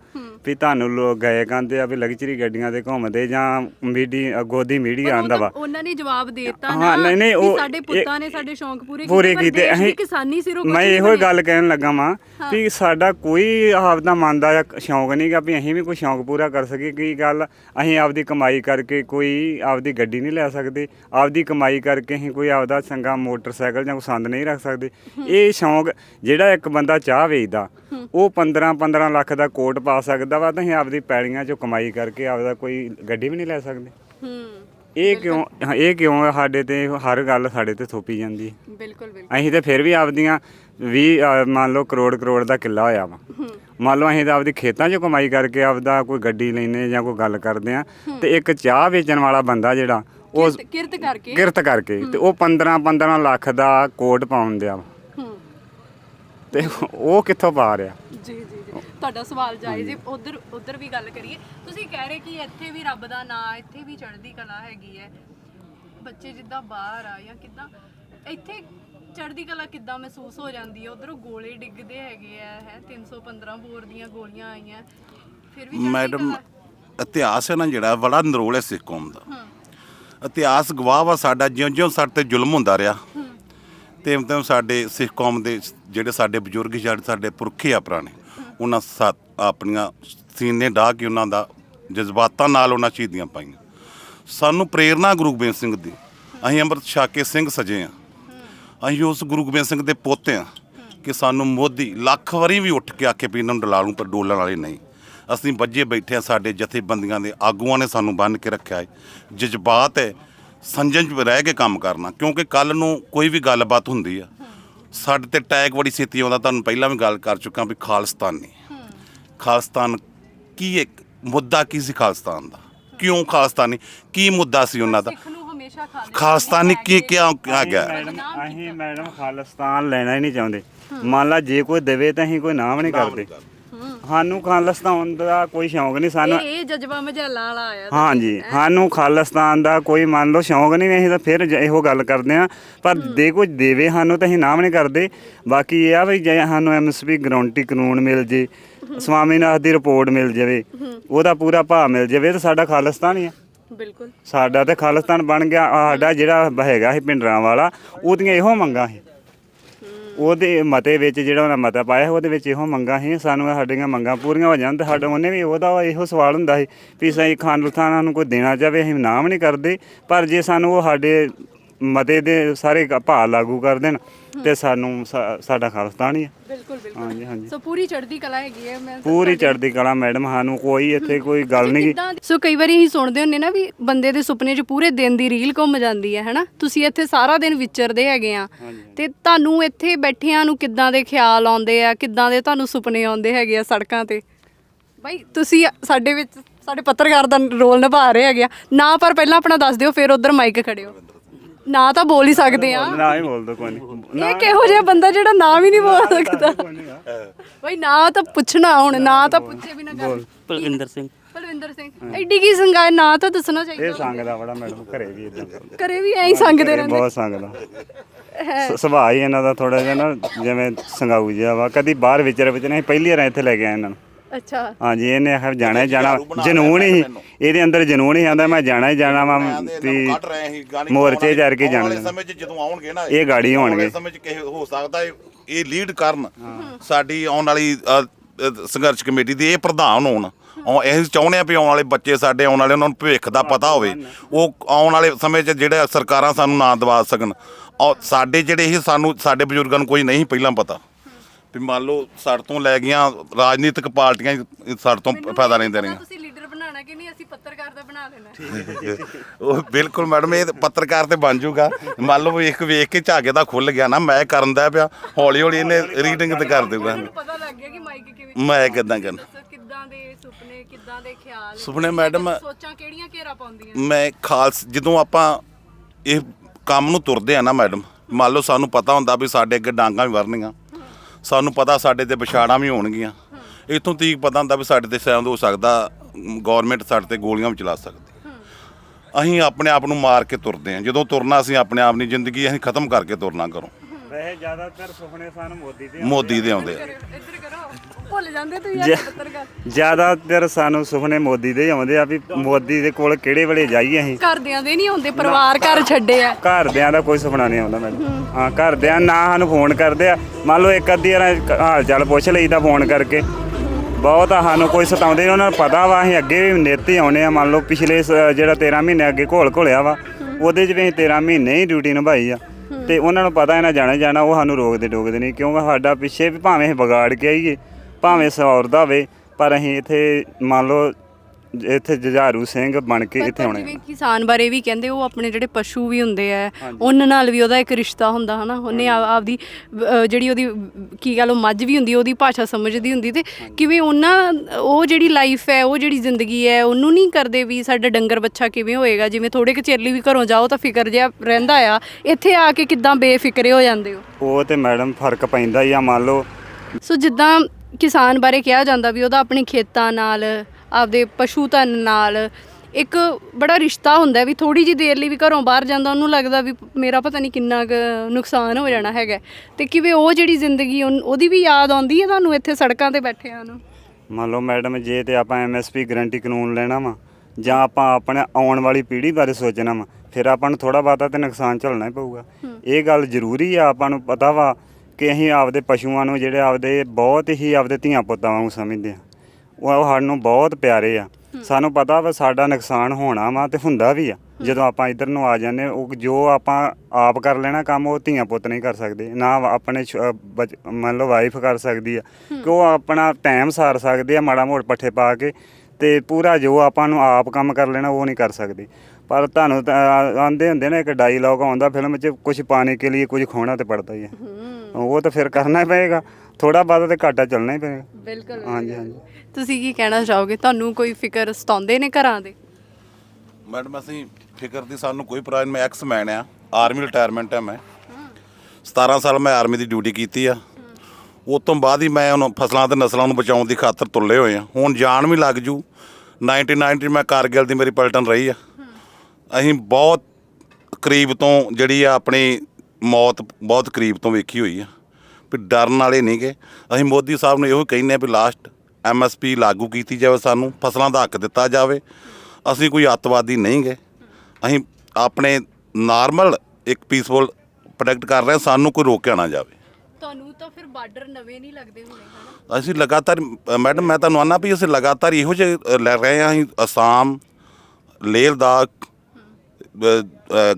ਵੀ ਤੁਹਾਨੂੰ ਲੋਕ ਗਏ ਕਹਿੰਦੇ ਆ ਵੀ ਲਗਜ਼ਰੀ ਗੱਡੀਆਂ ਤੇ ਘੁੰਮਦੇ ਜਾਂ ਮੀਡੀ ਗੋਦੀ ਮੀਡੀਆ ਪਰ ਉਹ ਆਂਦਾ ਤਾਂ ਵਾ। ਉਹਨਾਂ ਨੇ ਜਵਾਬ ਦੇ ਦਿੱਤਾ ਹਾਂ, ਨਾ ਨਹੀਂ, ਨਹੀਂ, ਵੀ ਉਹ- ਸਾਡੇ ਪੁੱਤਾਂ ਨੇ ਸਾਡੇ ਸ਼ੌਂਕ ਪੂਰੇ ਪੂਰੇ ਕੀਤੇ ਅਸੀਂ ਕਿਸਾਨੀ ਸਿਰੋਂ ਮੈਂ ਇਹੋ। ਗੱਲ ਕਹਿਣ ਲੱਗਾ ਵਾਂ ਵੀ ਸਾਡਾ ਕੋਈ ਆਪਦਾ ਮਨ ਦਾ ਜਾਂ ਸ਼ੌਂਕ ਨਹੀਂਗਾ ਵੀ ਅਸੀਂ ਵੀ ਕੋਈ ਸ਼ੌਂਕ ਪੂਰਾ ਕਰ ਸਕੀਏ। ਕੀ ਗੱਲ? ਅਸੀਂ ਆਪਦੀ ਕਮਾਈ ਕਰਕੇ ਕੋਈ ਆਪਦੀ ਗੱਡੀ ਨਹੀਂ ਲੈ ਸਕਦੇ। ਆਪਦੀ ਕਮਾਈ ਕਰਕੇ ਅਸੀਂ ਕੋਈ ਆਪਦਾ ਚੰਗਾ ਮੋਟਰਸਾਈਕਲ ਜਾਂ ਕੋਈ ਸੰਦ ਨਹੀਂ ਰੱਖ ਸਕਦੇ। ਇਹ ਸ਼ੌਂਕ ਜਿਹੜਾ ਇੱਕ ਬੰਦਾ ਚਾਹ ਵੇਚਦਾ ਉਹ 15 15 ਲੱਖ ਦਾ ਕੋਟ ਪਾ ਸਕਦਾ ਵਾ ਤਾਂ ਅਸੀਂ ਆਪਦੀ ਪੈਲੀਆਂ ਚੋਂ ਕਮਾਈ ਕਰਕੇ ਆਪਦਾ ਕੋਈ ਗੱਡੀ ਵੀ ਨਹੀਂ ਲੈ ਸਕਦੇ। ਹੂੰ ਇਹ ਕਿਉਂ ਹਾਂ, ਇਹ ਕਿਉਂ ਹੈ ਸਾਡੇ ਤੇ ਹਰ ਗੱਲ ਸਾਡੇ ਤੇ ਥੋਪੀ ਜਾਂਦੀ ਹੈ। ਬਿਲਕੁਲ ਬਿਲਕੁਲ। ਅਸੀਂ ਤੇ ਫਿਰ ਵੀ ਆਪਦੀਆਂ 20 ਅਹ ਮੰਨ ਲਓ ਕਰੋੜ ਕਰੋੜ ਦਾ ਕਿੱਲਾ ਹੋਇਆ ਵਾ। ਮੰਨ ਲਓ ਅਸੀਂ ਤਾਂ ਆਪਦੀ ਖੇਤਾਂ 'ਚੋਂ ਕਮਾਈ ਕਰਕੇ ਆਪਦਾ ਕੋਈ ਗੱਡੀ ਲੈਨੇ ਜਾਂ ਕੋਈ ਗੱਲ ਕਰਦੇ ਆ ਤੇ ਇੱਕ ਚਾਹ ਵੇਚਣ ਵਾਲਾ ਬੰਦਾ ਜਿਹੜਾ ਉਹ ਕਿਰਤ- ਕਿਰਤ ਕਰਕੇ। ਕਿਰਤ ਕਰਕੇ ਤੇ ਉਹ 15 15 ਲੱਖ ਦਾ ਕੋਟ ਪਾਉਣ ਦਿਆ ਵਾ। ਹੂੰ। ਤੇ ਉਹ ਕਿੱਥੋਂ ਪਾ ਰਿਹਾ? ਜੀ ਜੀ ਜੀ। ਤੁਹਾਡਾ ਸਵਾਲ ਜਾਇਜ਼ ਹੈ। ਉਧਰ ਉਧਰ ਵੀ ਗੱਲ ਕਰੀਏ। ਤੁਸੀਂ ਕਹਿ ਰਹੇ ਕਿ ਇੱਥੇ ਵੀ ਰੱਬ ਦਾ ਨਾਂ ਇੱਥੇ ਵੀ ਚੜ੍ਹਦੀ ਕਲਾ ਹੈਗੀ ਹੈ। ਬੱਚੇ ਜਿੱਦਾਂ ਬਾਹਰ ਆ ਜਾਂ ਕਿੱਦਾਂ ਇੱਥੇ ਚੜ੍ਹਦੀ ਕਲਾ ਕਿੱਦਾਂ ਮਹਿਸੂਸ ਹੋ ਜਾਂਦੀ ਹੈ? ਉਧਰੋਂ ਗੋਲੇ ਡਿੱਗਦੇ ਹੈਗੇ ਆ ਹੈ 315 ਬੋਰ ਦੀਆਂ ਗੋਲੀਆਂ ਆਈਆਂ। ਫਿਰ ਵੀ ਚੜ੍ਹਦੀ ਮੈਡਮ ਕਲਾ? ਇਤਿਹਾਸ ਹੈ ਨਾ ਜਿਹੜਾ ਬੜਾ ਨਰੋਲ ਹੈ ਸਿੱਖ ਕੌਮ ਦਾ। ਇਤਿਹਾਸ ਗਵਾਹ ਵਾ ਸਾਡਾ ਜਿਉਂ-ਜਿਉਂ ਸਾਡੇ ਤੇ ਜ਼ੁਲਮ ਹੁੰਦਾ ਰਿਹਾ ਤੇ ਤੇ ਸਾਡੇ ਸਿੱਖ ਕੌਮ ਦੇ ਜਿਹੜੇ ਸਾਡੇ ਬਜ਼ੁਰਗ ਜਿਹੜੇ ਸਾਡੇ ਪੁਰਖੇ ਆ ਪੁਰਾਣੇ ਉਹਨਾਂ ਸਾ- ਆਪਣੀਆਂ ਸੀਨੇ ਢਾਹ ਕੇ ਉਹਨਾਂ ਦਾ ਜਜ਼ਬਾਤਾਂ ਨਾਲ ਉਹਨਾਂ ਸ਼ਹੀਦੀਆਂ ਪਾਈਆਂ। ਸਾਨੂੰ ਪ੍ਰੇਰਣਾ ਗੁਰੂ ਗੋਬਿੰਡ ਸਿੰਘ ਦੀ ਅਸੀਂ ਅੰਮ੍ਰਿਤ ਛਕ ਕੇ ਸਿੰਘ ਸਜੇ ਆ ਅਸੀਂ ਉਸ ਗੁਰੂ ਗੋਬਿੰਦ ਸਿੰਘ ਦੇ ਪੋਤੇ ਆ ਕਿ ਸਾਨੂੰ ਮੋਦੀ ਲੱਖ ਵਾਰੀ ਵੀ ਉੱਠ ਕੇ ਆਖੇ ਵੀ ਇਹਨਾਂ ਨੂੰ ਡਲਾ ਲੂੰ ਪਰ ਡੋਲਣ ਵਾਲੇ ਨਹੀਂ। ਅਸੀਂ ਵੱਜੇ ਬੈਠੇ ਆ ਸਾਡੇ ਜਥੇਬੰਦੀਆਂ ਦੇ ਆਗੂਆਂ ਨੇ ਸਾਨੂੰ ਬੰਨ ਕੇ ਰੱਖਿਆ ਹੈ। ਜਜ਼ਬਾਤ ਹੈ, ਸੰਜਮ 'ਚ ਰਹਿ ਕੇ ਕੰਮ ਕਰਨਾ, ਕਿਉਂਕਿ ਕੱਲ ਨੂੰ ਕੋਈ ਵੀ ਗੱਲਬਾਤ ਹੁੰਦੀ ਆ। ਸਾਡੇ ਤੇ ਟੈਗ ਬੜੀ ਛੇਤੀ ਆਉਂਦਾ, ਤੁਹਾਨੂੰ ਪਹਿਲਾਂ ਵੀ ਗੱਲ ਕਰ ਚੁੱਕਾ ਵੀ ਖਾਲਿਸਤਾਨੀ ਖਾਲਿਸਤਾਨ ਕੀ ਇੱਕ ਮੁੱਦਾ ਕੀ ਸੀ ਖਾਲਿਸਤਾਨ ਦਾ? ਕਿਉਂ ਖਾਲਿਸਤਾਨੀ ਕੀ ਮੁੱਦਾ ਸੀ ਉਹਨਾਂ ਦਾ? ਹਮੇਸ਼ਾ ਖਾਲਿਸਤਾਨੀ ਕੀ ਕਿਹਾ ਗਿਆ? ਮੈਡਮ ਅਸੀਂ ਮੈਡਮ ਖਾਲਿਸਤਾਨ ਲੈਣਾ ਹੀ ਨਹੀਂ ਚਾਹੁੰਦੇ। ਮੰਨ ਲਾ ਜੇ ਕੋਈ ਦੇਵੇ ਤਾਂ ਅਸੀਂ ਕੋਈ ਨਾਮ ਨਹੀਂ ਕਰਦੇ। ਸਾਨੂੰ ਖਾਲਿਸਤਾਨ ਦਾ ਕੋਈ ਸ਼ੌਂਕ ਨਹੀਂ ਸਾਨੂੰ ਇਹ ਇਹ ਜਜ਼ਬਾ ਮਜਾਲਾ ਵਾਲਾ ਆਇਆ ਹਾਂਜੀ ਸਾਨੂੰ ਖਾਲਿਸਤਾਨ ਦਾ ਕੋਈ ਮੰਨ ਲਓ ਸ਼ੌਂਕ ਨਹੀਂ ਅਸੀਂ ਤਾਂ ਫਿਰ ਜ- ਇਹੋ ਗੱਲ ਕਰਦੇ ਆ ਪਰ ਦੇ ਕੋਈ ਦੇਵੇ ਸਾਨੂੰ ਤਾਂ ਅਸੀਂ ਨਾਮ ਨਹੀਂ ਕਰਦੇ। ਬਾਕੀ ਇਹ ਆ ਵੀ ਜੇ ਸਾਨੂੰ ਐਮਐਸਪੀ ਗਰੰਟੀ ਕਾਨੂੰਨ ਮਿਲ ਜੇ ਸਵਾਮੀਨਾਥ ਦੀ ਰਿਪੋਰਟ ਮਿਲ ਜਾਵੇ ਉਹਦਾ ਪੂਰਾ ਭਾਅ ਮਿਲ ਜਾਵੇ ਤਾਂ ਸਾਡਾ ਖਾਲਿਸਤਾਨ ਹੀ ਆ। ਬਿਲਕੁਲ। ਸਾਡਾ ਤੇ ਖਾਲਿਸਤਾਨ ਬਣ ਗਿਆ ਸਾਡਾ ਜਿਹੜਾ ਹੈਗਾ ਸੀ ਪਿੰਡਰਾਂ ਵਾਲਾ ਉਹਦੀਆਂ ਇਹੋ ਮੰਗਾਂ ਸੀ। ਉਹਦੇ ਮਤੇ ਵਿੱਚ ਜਿਹੜਾ ਉਹਨਾਂ ਮਤਾ ਪਾਇਆ ਉਹਦੇ ਵਿੱਚ ਇਹੋ ਮੰਗਾਂ ਸੀ ਸਾਨੂੰ ਸਾਡੀਆਂ ਮੰਗਾਂ ਪੂਰੀਆਂ ਹੋ ਜਾਣ ਤੇ ਸਾਡਾ ਉਹਨੇ ਵੀ ਉਹਦਾ ਇਹੋ ਸਵਾਲ ਹੁੰਦਾ ਸੀ ਵੀ ਸਹੀ ਖਾਨਲਥਾਨਾਂ ਨੂੰ ਕੋਈ ਦੇਣਾ ਚਾਹਵੇ ਅਸੀਂ ਨਾਮ ਨਹੀਂ ਕਰਦੇ ਪਰ ਜੇ ਸਾਨੂੰ ਉਹ ਸਾਡੇ ਮਤੇ ਦੇ ਸਾਰੇ ਭਾਅ ਲਾਗੂ ਕਰ ਦੇਣ ਤੇ ਸਾਨੂੰ ਸਾ- ਸਾਡਾ ਖਾਲਸਤਾਨ ਹੀ ਹੈ। ਬਿਲਕੁਲ ਬਿਲਕੁਲ। ਹਾਂਜੀ ਹਾਂਜੀ। ਸੋ ਪੂਰੀ ਚੜ੍ਹਦੀ ਕਲਾ ਹੈਗੀ ਹੈ ਮੈਂ ਪੂਰੀ ਚੜ੍ਹਦੀ ਕਲਾ ਮੈਡਮ ਸਾਨੂੰ ਕੋਈ ਇੱਥੇ ਕੋਈ ਗੱਲ ਨਹੀਂ ਗੀ। ਕਿੱਦਾਂ ਸੋ ਕਈ ਵਾਰੀ ਅਸੀਂ ਸੁਣਦੇ ਹੁੰਨੇ ਨਾ ਵੀ ਬੰਦੇ ਦੇ ਸੁਪਨੇ 'ਚ ਪੂਰੇ ਦਿਨ ਦੀ ਰੀਲ ਘੁੰਮ ਜਾਂਦੀ ਹੈ ਹੈਨਾ? ਤੁਸੀਂ ਇੱਥੇ ਸਾਰਾ ਦਿਨ ਵਿਚਰਦੇ ਹੈਗੇ ਆ। ਤੇ ਤੁਹਾਨੂੰ ਇੱਥੇ ਬੈਠਿਆਂ ਨੂੰ ਕਿੱਦਾਂ ਦੇ ਖਿਆਲ ਆਉਂਦੇ ਆ? ਕਿੱਦਾਂ ਦੇ ਤੁਹਾਨੂੰ ਸੁਪਨੇ ਆਉਂਦੇ ਹੈਗੇ ਆ ਸੜਕਾਂ ਤੇ? ਬਾਈ ਤੁਸੀਂ ਸਾਡੇ ਵਿੱਚ ਸਾਡੇ ਪੱਤਰਕਾਰ ਦਾ ਰੋਲ ਨਿਭਾ ਰਹੇ ਹੈਗੇ ਆ। ਨਾ ਪਰ ਪਹਿਲਾਂ ਆਪਣਾ ਦੱਸ ਦਿਓ ਫਿਰ ਉਧਰ ਮਾਈਕ ਖੜਿਓ ਨਾ ਤਾਂ ਬੋਲ ਹੀ ਸਕਦੇ ਆ। ਨਾ ਹੀ ਬੋਲ ਦੋ ਕੋਈ ਨਹੀਂ। ਇਹ ਕਿਹੋ ਜਿਹਾ ਬੰਦਾ ਜਿਹੜਾ ਨਾਮ ਹੀ ਨਹੀਂ ਬੋਲ ਸਕਦਾ? ਬਾਈ ਨਾ ਤਾਂ ਪੁੱਛਣਾ ਹੁਣ ਨਾ ਤਾਂ ਪੁੱਛੇ ਬਿਨਾ ਗੱਲ। ਪਲਵਿੰਦਰ ਸਿੰਘ। ਬਲਵਿੰਦਰ ਸਿੰਘ। ਐਡੀ ਕੀ ਸੰਗਾਇ ਨਾ ਤਾਂ ਦੱਸਣਾ ਚਾਹੀਦਾ। ਇਹ ਸੰਗਦਾ ਬੜਾ ਮੈਡਮ ਘਰੇ ਵੀ ਇਦਾਂ ਕਰੇ ਵੀ ਐਂ ਸੰਗਦੇ ਰਹਿੰਦੇ। ਬਹੁਤ ਸੰਗਦਾ ਸੁਭਾਅ ਹੀ ਇਹਨਾਂ ਦਾ ਥੋੜਾ ਜਿਹਾ ਨਾ ਜਿਵੇਂ ਸੰਗਾਊ ਜਿਹਾ ਵਾ। ਕਦੀ ਬਾਹਰ ਵਿਚਰ ਵਿੱਚ ਨਹੀਂ ਪਹਿਲੀ ਵਾਰ ਇੱਥੇ ਲੈ ਕੇ ਆਏ ਇਹਨਾਂ ਨੂੰ। ਅੱਛਾ। ਹਾਂਜੀ ਇਹਨੇ ਆਖਿਆ ਜਾਣਾ ਹੀ ਜਾਣਾ। ਜਨੂਨ ਹੀ ਇਹਦੇ ਅੰਦਰ ਜਨੂਨ ਹੀ ਆਂਦਾ ਮੈਂ ਜਾਣਾ ਹੀ ਜਾਣਾ ਵਾ ਵੀ ਕੱਢ ਰਹੇ ਸੀ ਗਾਣੀ ਮੋਰਚੇ ਚੜ ਕੇ ਆਉਣ ਵਾਲੇ ਜਾਣਾ। ਸਮੇਂ 'ਚ ਜਦੋਂ ਆਉਣਗੇ ਨਾ ਇਹ ਗਾੜੀ ਆਉਣ ਵਾਲੇ ਹੋਣਗੇ। ਸਮੇਂ 'ਚ ਕਿਸੇ ਹੋ ਸਕਦਾ ਇਹ- ਇਹ ਲੀਡ ਕਰਨ। ਸਾਡੀ ਆਉਣ ਵਾਲੀ ਅ, ਅ, ਸੰਘਰਸ਼ ਕਮੇਟੀ ਦੇ ਇਹ ਪ੍ਰਧਾਨ ਹੋਣ। ਉਹ ਇਹ ਚਾਹੁੰਦੇ ਆ ਵੀ ਆਉਣ ਵਾਲੇ ਬੱਚੇ ਸਾਡੇ ਆਉਣ ਵਾਲੇ ਉਹਨਾਂ ਨੂੰ ਭਵਿੱਖ ਦਾ ਪਤਾ ਹੋਵੇ। ਉਹ ਆਉਣ ਵਾਲੇ ਸਮੇਂ 'ਚ ਜਿਹੜੇ ਸਰਕਾਰਾਂ ਸਾਨੂੰ ਨਾ ਦਵਾ ਸਕਣ। ਔਰ ਸਾਡੇ ਜਿਹੜੇ ਇਹ ਸਾਨੂੰ ਸਾਡੇ ਬਜ਼ੁਰਗਾਂ ਨੂੰ ਕੋਈ ਨਹੀਂ ਪਹਿਲਾਂ ਪਤਾ। ਵੀ ਮੰਨ ਲਓ ਸਾਡੇ ਤੋਂ ਲੈ ਗਈਆਂ ਰਾਜਨੀਤਿਕ ਪਾਰਟੀਆਂ ਹੀ ਸਾਡੇ ਤੋਂ ਫਾਇਦਾ ਲੈਂਦੇ ਰਹੀਆਂ ਤੁਸੀਂ ਲੀਡਰ ਬਣਾਉਣਾ ਕਿ ਨਹੀਂ ਅਸੀਂ ਪੱਤਰਕਾਰ ਦਾ ਬਣਾ ਲੈਣਾ। ਉਹ ਬਿਲਕੁਲ ਮੈਡਮ ਇਹ ਪੱਤਰਕਾਰ ਤੇ ਬਣ ਜਾਊਗਾ। ਮੰਨ ਲਓ ਵੀ ਇੱਕ ਵੇਖ ਕੇ ਝਾਗੇ ਦਾ ਖੁੱਲ ਗਿਆ ਨਾ ਮੈਂ ਕਰਨ ਦਾ ਪਿਆ ਹੌਲੀ ਹੌਲੀ ਇਹਨੇ ਰੀਡਿੰਗ ਤੇ ਕਰ ਦੇਊਗਾ। ਪਤਾ ਲੱਗ ਗਿਆ ਕਿ ਮਾਈਕ ਕਿਵੇਂ ਮੈਂ ਕਿਦਾਂ ਕਰਨਾ? ਕਿੱਦਾਂ ਦੇ ਸੁਪਨੇ ਕਿੱਦਾਂ ਦੇ ਖਿਆਲ? ਸੁਪਨੇ ਮੈਡਮ ਸੋਚਾਂ ਕਿਹੜੀਆਂ ਘੇਰਾ ਪਾਉਂਦੀਆਂ? ਮੈਂ ਖਾਲਸ ਜਦੋਂ ਆਪਾਂ ਇਹ ਕੰਮ ਨੂੰ ਤੁਰਦੇ ਆ ਨਾ ਮੈਡਮ ਮੰਨ ਲਓ ਸਾਨੂੰ ਪਤਾ ਹੁੰਦਾ ਵੀ ਸਾਡੇ ਅੱਗੇ ਡਾਂਗਾ ਵੀ ਵਰਨੀਆਂ। ਸਾਨੂੰ ਪਤਾ ਸਾਡੇ ਤੇ ਵਿਛਾੜਾਂ ਵੀ ਹੋਣਗੀਆਂ। ਇਥੋਂ ਤੀਕ ਪਤਾ ਹੁੰਦਾ ਵੀ ਸਾਡੇ ਤੇ ਸ਼ਾਇਦ ਹੋ ਸਕਦਾ, ਗਵਰਨਮੈਂਟ ਸਾਡੇ ਤੇ ਗੋਲੀਆਂ ਵੀ ਚਲਾ ਸਕਦੀ। ਅਸੀਂ ਆਪਣੇ ਆਪ ਨੂੰ ਮਾਰ ਕੇ ਤੁਰਦੇ ਹਾਂ। ਜਦੋਂ ਤੁਰਨਾ ਅਸੀਂ ਆਪਣੇ ਆਪ ਦੀ ਜ਼ਿੰਦਗੀ ਅਸੀਂ ਖਤਮ ਕਰਕੇ ਤੁਰਨਾ ਕਰੋ। ਵੈਸੇ ਜ਼ਿਆਦਾਤਰ ਸੁਪਨੇ ਸਾਨੂੰ ਮੋਦੀ ਦੇ ਮੋਦੀ ਦੇ ਆਉਂਦੇ ਆ। ਇੱਧਰ ਕਰੋ ਭੁੱਲ ਜਾਂਦੇ ਤੁਸੀਂ ਅੱਜ ਪੱਤਰਕਾਰ ਜ਼ਿਆਦਾਤਰ ਸਾਨੂੰ ਸੁਪਨੇ ਮੋਦੀ ਦੇ ਹੀ ਆਉਂਦੇ ਆ ਵੀ ਮੋਦੀ ਦੇ ਕੋਲ ਕਿਹੜੇ ਵੇਲੇ ਜਾਈਏ ਅਸੀਂ। ਘਰਦਿਆਂ ਦੇ ਨਹੀਂ ਹੁੰਦੇ ਪਰਿਵਾਰ ਘਰ ਛੱਡੇ ਆ। ਘਰਦਿਆਂ ਦਾ ਕੋਈ ਸੁਪਨਾ ਨਹੀਂ ਆਉਂਦਾ ਮੈਨੂੰ। ਹਾਂ। ਘਰਦਿਆਂ ਨਾ ਸਾਨੂੰ ਫੋਨ ਕਰਦੇ ਆ। ਮੰਨ ਲਓ ਇੱਕ ਅੱਧੀ ਵਾਰ ਹਾਲ ਚਾਲ ਪੁੱਛ ਲਈਦਾ ਫੋਨ ਕਰਕੇ। ਬਹੁਤ ਆ ਸਾਨੂੰ ਕੋਈ ਸਤਾਉਂਦੇ ਨੀ, ਉਹਨਾਂ ਨੂੰ ਪਤਾ ਵਾ ਅਸੀਂ ਅੱਗੇ ਵੀ ਨੇਤੇ ਆਉਣੇ ਆ। ਮੰਨ ਲਓ ਪਿਛਲੇ ਜਿਹੜਾ 13 ਮਹੀਨੇ ਅੱਗੇ ਘੋਲ ਘੋਲਿਆ ਵਾ ਉਹਦੇ 'ਚ ਵੀ ਅਸੀਂ 13 ਮਹੀਨੇ ਹੀ ਡਿਊਟੀ ਨਿਭਾਈ ਆ। ਤੇ ਉਹਨਾਂ ਨੂੰ ਪਤਾ ਇਹਨਾਂ ਜਾਣਾ ਹੀ ਜਾਣਾ, ਉਹ ਸਾਨੂੰ ਰੋਕਦੇ ਟੋਕਦੇ ਨਹੀਂ। ਕਿਉਂਕਿ ਸਾਡਾ ਪਿੱਛੇ ਵੀ ਭਾਵੇਂ ਅਸੀਂ ਵਿਗਾੜ ਕੇ ਆਈਏ, ਭਾਵੇਂ ਸੌਰ ਹੋਵੇ, ਪਰ ਅਸੀਂ ਇੱਥੇ ਮੰਨ ਲਓ ਇੱਥੇ ਜੁਝਾਰੂ ਸਿੰਘ ਬਣ ਕੇ ਇੱਥੇ ਆਉਣੇ ਜਿਵੇਂ ਕਿਸਾਨ ਬਾਰੇ ਵੀ ਕਹਿੰਦੇ ਉਹ ਆਪਣੇ ਜਿਹੜੇ ਪਸ਼ੂ ਵੀ ਹੁੰਦੇ ਆ ਉਹਨਾਂ ਨਾਲ ਵੀ ਉਹਦਾ ਇੱਕ ਰਿਸ਼ਤਾ ਹੁੰਦਾ ਹਨਾ? ਉਹਨੇ ਆਪਦੀ ਜਿਹੜੀ ਉਹਦੀ ਕੀ ਗੱਲ ਉਹ ਮੱਝ ਵੀ ਹੁੰਦੀ ਉਹਦੀ ਭਾਸ਼ਾ ਸਮਝਦੀ ਹੁੰਦੀ ਤੇ ਕਿਵੇਂ ਉਹਨਾਂ ਉਹ ਜਿਹੜੀ ਲਾਈਫ ਹੈ ਉਹ ਜਿਹੜੀ ਜ਼ਿੰਦਗੀ ਹੈ ਉਹਨੂੰ ਨਹੀਂ ਕਰਦੇ ਵੀ ਸਾਡਾ ਡੰਗਰ ਬੱਚਾ ਕਿਵੇਂ ਹੋਏਗਾ? ਜਿਵੇਂ ਥੋੜੇ ਕੁ ਚਿਰ ਲਈ ਵੀ ਘਰੋਂ ਜਾਓ ਤਾਂ ਫਿਕਰ ਜਿਹਾ ਰਹਿੰਦਾ ਆ। ਇੱਥੇ ਆ ਕੇ ਕਿੱਦਾਂ ਬੇਫਿਕਰੇ ਹੋ ਜਾਂਦੇ ਹੋ? ਉਹ ਤੇ ਮੈਡਮ ਫ਼ਰਕ ਪੈਂਦਾ ਹੀ ਆ ਮੰਨ ਲਓ। ਸੋ ਜਿੱਦਾਂ ਕਿਸਾਨ ਬਾਰੇ ਕਿਹਾ ਜਾਂਦਾ ਵੀ ਉਹਦਾ ਆਪਣੇ ਖੇਤਾਂ ਨਾਲ ਆਪਦੇ ਪਸ਼ੂ ਧਨ ਨਾਲ ਇੱਕ ਬੜਾ ਰਿਸ਼ਤਾ ਹੁੰਦਾ ਵੀ ਥੋੜੀ ਜਿਹੀ ਦੇਰ ਲਈ ਵੀ ਘਰੋਂ ਬਾਹਰ ਜਾਂਦਾ ਉਹਨੂੰ ਲੱਗਦਾ ਵੀ ਮੇਰਾ ਪਤਾ ਨਹੀਂ ਕਿੰਨਾ ਨੁਕਸਾਨ ਹੋ ਜਾਣਾ ਹੈਗਾ ਤੇ ਕਿਵੇਂ ਉਹ ਜਿਹੜੀ ਜ਼ਿੰਦਗੀ ਉਹਦੀ ਵੀ ਯਾਦ ਆਉਂਦੀ ਹੈ ਤੁਹਾਨੂੰ ਇੱਥੇ ਸੜਕਾਂ ਤੇ ਬੈਠਿਆਂ ਨੂੰ? ਮੰਨ ਲਓ ਮੈਡਮ ਜੇ ਤੇ ਆਪਾਂ ਐਮਐਸਪੀ ਗਰੰਟੀ ਕਾਨੂੰਨ ਲੈਣਾ ਵਾ ਜਾਂ ਆਪਾਂ ਆਪਣੇ ਆਉਣ ਵਾਲੀ ਪੀੜ੍ਹੀ ਬਾਰੇ ਸੋਚਣਾ ਵਾ ਫਿਰ ਆਪਾਂ ਨੂੰ ਥੋੜਾ ਬਹੁਤਾ ਤੇ ਨੁਕਸਾਨ ਝੱਲਣਾ ਹੀ ਪਊਗਾ। ਇਹ ਗੱਲ ਜ਼ਰੂਰੀ ਆ ਆਪਾਂ ਨੂੰ ਪਤਾ ਵਾ ਕਿ ਅਸੀਂ ਆਪਦੇ ਪਸ਼ੂਆਂ ਨੂੰ ਜਿਹੜੇ ਆਪਦੇ ਬਹੁਤ ਹੀ ਆਪਦੇ ਧੀਆਂ ਪੁੱਤਾਂ ਵਾਂਗੂ ਸਮਝਦੇ ਆ। ਉਹ ਸਾਨੂੰ ਬਹੁਤ ਪਿਆਰੇ ਆ। ਸਾਨੂੰ ਪਤਾ ਵਾ ਸਾਡਾ ਨੁਕਸਾਨ ਹੋਣਾ ਵਾ ਤੇ ਹੁੰਦਾ ਵੀ ਆ। ਜਦੋਂ ਆਪਾਂ ਇੱਧਰ ਨੂੰ ਆ ਜਾਂਦੇ ਉਹ ਜੋ ਆਪਾਂ ਆਪ ਕਰ ਲੈਣਾ ਕੰਮ ਉਹ ਧੀਆਂ ਪੁੱਤ ਨਹੀਂ ਕਰ ਸਕਦੇ। ਨਾ ਆਪਣੇ ਛ- ਅਹ ਬੱਚ- ਮੰਨ ਲਓ ਵਾਈਫ ਕਰ ਸਕਦੀ ਆ। ਕਿ ਉਹ ਆਪਣਾ ਟਾਈਮ ਸਾਰ ਸਕਦੇ ਆ ਮਾੜਾ ਮੋੜ ਪੱਠੇ ਪਾ ਕੇ ਤੇ ਪੂਰਾ ਜੋ ਆਪਾਂ ਨੂੰ ਆਪ ਕੰਮ ਕਰ ਲੈਣਾ ਉਹ ਨਹੀਂ ਕਰ ਸਕਦੇ। ਪਰ ਤੁਹਾਨੂੰ ਆਂਦੇ ਹੁੰਦੇ ਨੇ ਇੱਕ ਡਾਇਲੌਗ ਆਉਂਦਾ ਫਿਲਮ 'ਚ ਕੁਝ ਪਾਣੇ ਕੇ ਲਈ ਕੁਝ ਖੋਣਾ ਤੇ ਪੜਦਾ ਹੀ ਹੈ। ਉਹ ਤਾਂ ਫਿਰ ਕਰਨਾ ਹੀ ਪਏਗਾ। ਥੋੜਾ ਬਹੁਤਾ ਤੇ ਘਾਟਾ ਚੱਲਣਾ ਹੀ ਪਏਗਾ ਬਿਲਕੁਲ ਹਾਂਜੀ ਹਾਂਜੀ। ਤੁਸੀਂ ਕੀ ਕਹਿਣਾ ਚਾਹੋਗੇ? ਤੁਹਾਨੂੰ ਕੋਈ ਫਿਕਰ ਸਤਾਉਂਦੇ ਨੇ ਘਰਾਂ ਦੇ? ਮੈਡਮ ਅਸੀਂ ਫਿਕਰ ਦੀ ਸਾਨੂੰ ਕੋਈ ਪ੍ਰਾਇਨ ਮੈਂ ਐਕਸ ਮੈਨ ਆ ਆਰਮੀ ਰਿਟਾਇਰਮੈਂਟ ਹੈ ਮੈਂ। 17 ਸਾਲ ਮੈਂ ਆਰਮੀ ਦੀ ਡਿਊਟੀ ਕੀਤੀ ਆ। ਉਸ ਤੋਂ ਬਾਅਦ ਹੀ ਮੈਂ ਉਹਨਾਂ ਫਸਲਾਂ ਤੇ ਨਸਲਾਂ ਨੂੰ ਬਚਾਉਣ ਦੀ ਖਾਤਰ ਤੁੱਲੇ ਹੋਏ ਆ। ਹੁਣ ਜਾਨ ਵੀ ਲੱਗ ਜੂ। 1990 ਮੈਂ ਕਾਰਗਿਲ ਦੀ ਮੇਰੀ ਪਲਟਨ ਰਹੀ ਆ। ਅਸੀਂ ਬਹੁਤ ਕਰੀਬ ਤੋਂ ਜਿਹੜੀ ਆ ਆਪਣੀ ਮੌਤ ਬਹੁਤ ਕਰੀਬ ਤੋਂ ਵੇਖੀ ਹੋਈ ਆ। ਵੀ ਡਰਨ ਵਾਲੇ ਨਹੀਂਗੇ ਅਸੀਂ ਮੋਦੀ ਸਾਹਿਬ ਨੂੰ ਇਹੋ ਕਹਿੰਦੇ ਆ ਵੀ ਲਾਸਟ ਐਮਐਸਪੀ ਲਾਗੂ ਕੀਤੀ ਜਾਵੇ ਸਾਨੂੰ ਫਸਲਾਂ ਦਾ ਹੱਕ ਦਿੱਤਾ ਜਾਵੇ। ਅਸੀਂ ਕੋਈ ਅੱਤਵਾਦੀ ਨਹੀਂਗੇ। ਅਸੀਂ ਆਪਣੇ ਨਾਰਮਲ ਇੱਕ ਪੀਸਫੁਲ ਪ੍ਰੋਡਕਟ ਕਰ ਰਹੇ ਹਾਂ, ਸਾਨੂੰ ਕੋਈ ਰੋਕਿਆ ਨਾ ਜਾਵੇ। ਤੁਹਾਨੂੰ ਤਾਂ ਫਿਰ ਬਾਰਡਰ ਨਵੇਂ ਨਹੀਂ ਲੱਗਦੇ ਹੋਣੇ ਹਨਾ? ਅਸੀਂ ਲਗਾਤਾਰ ਮੈਡਮ ਮੈਂ ਤੁਹਾਨੂੰ ਆਨਾ ਵੀ ਅਸੀਂ ਲਗਾਤਾਰ ਇਹੋ ਜਿਹੇ ਲੈ ਰਹੇ ਹਾਂ ਅਸੀਂ Assam Leh Ladakh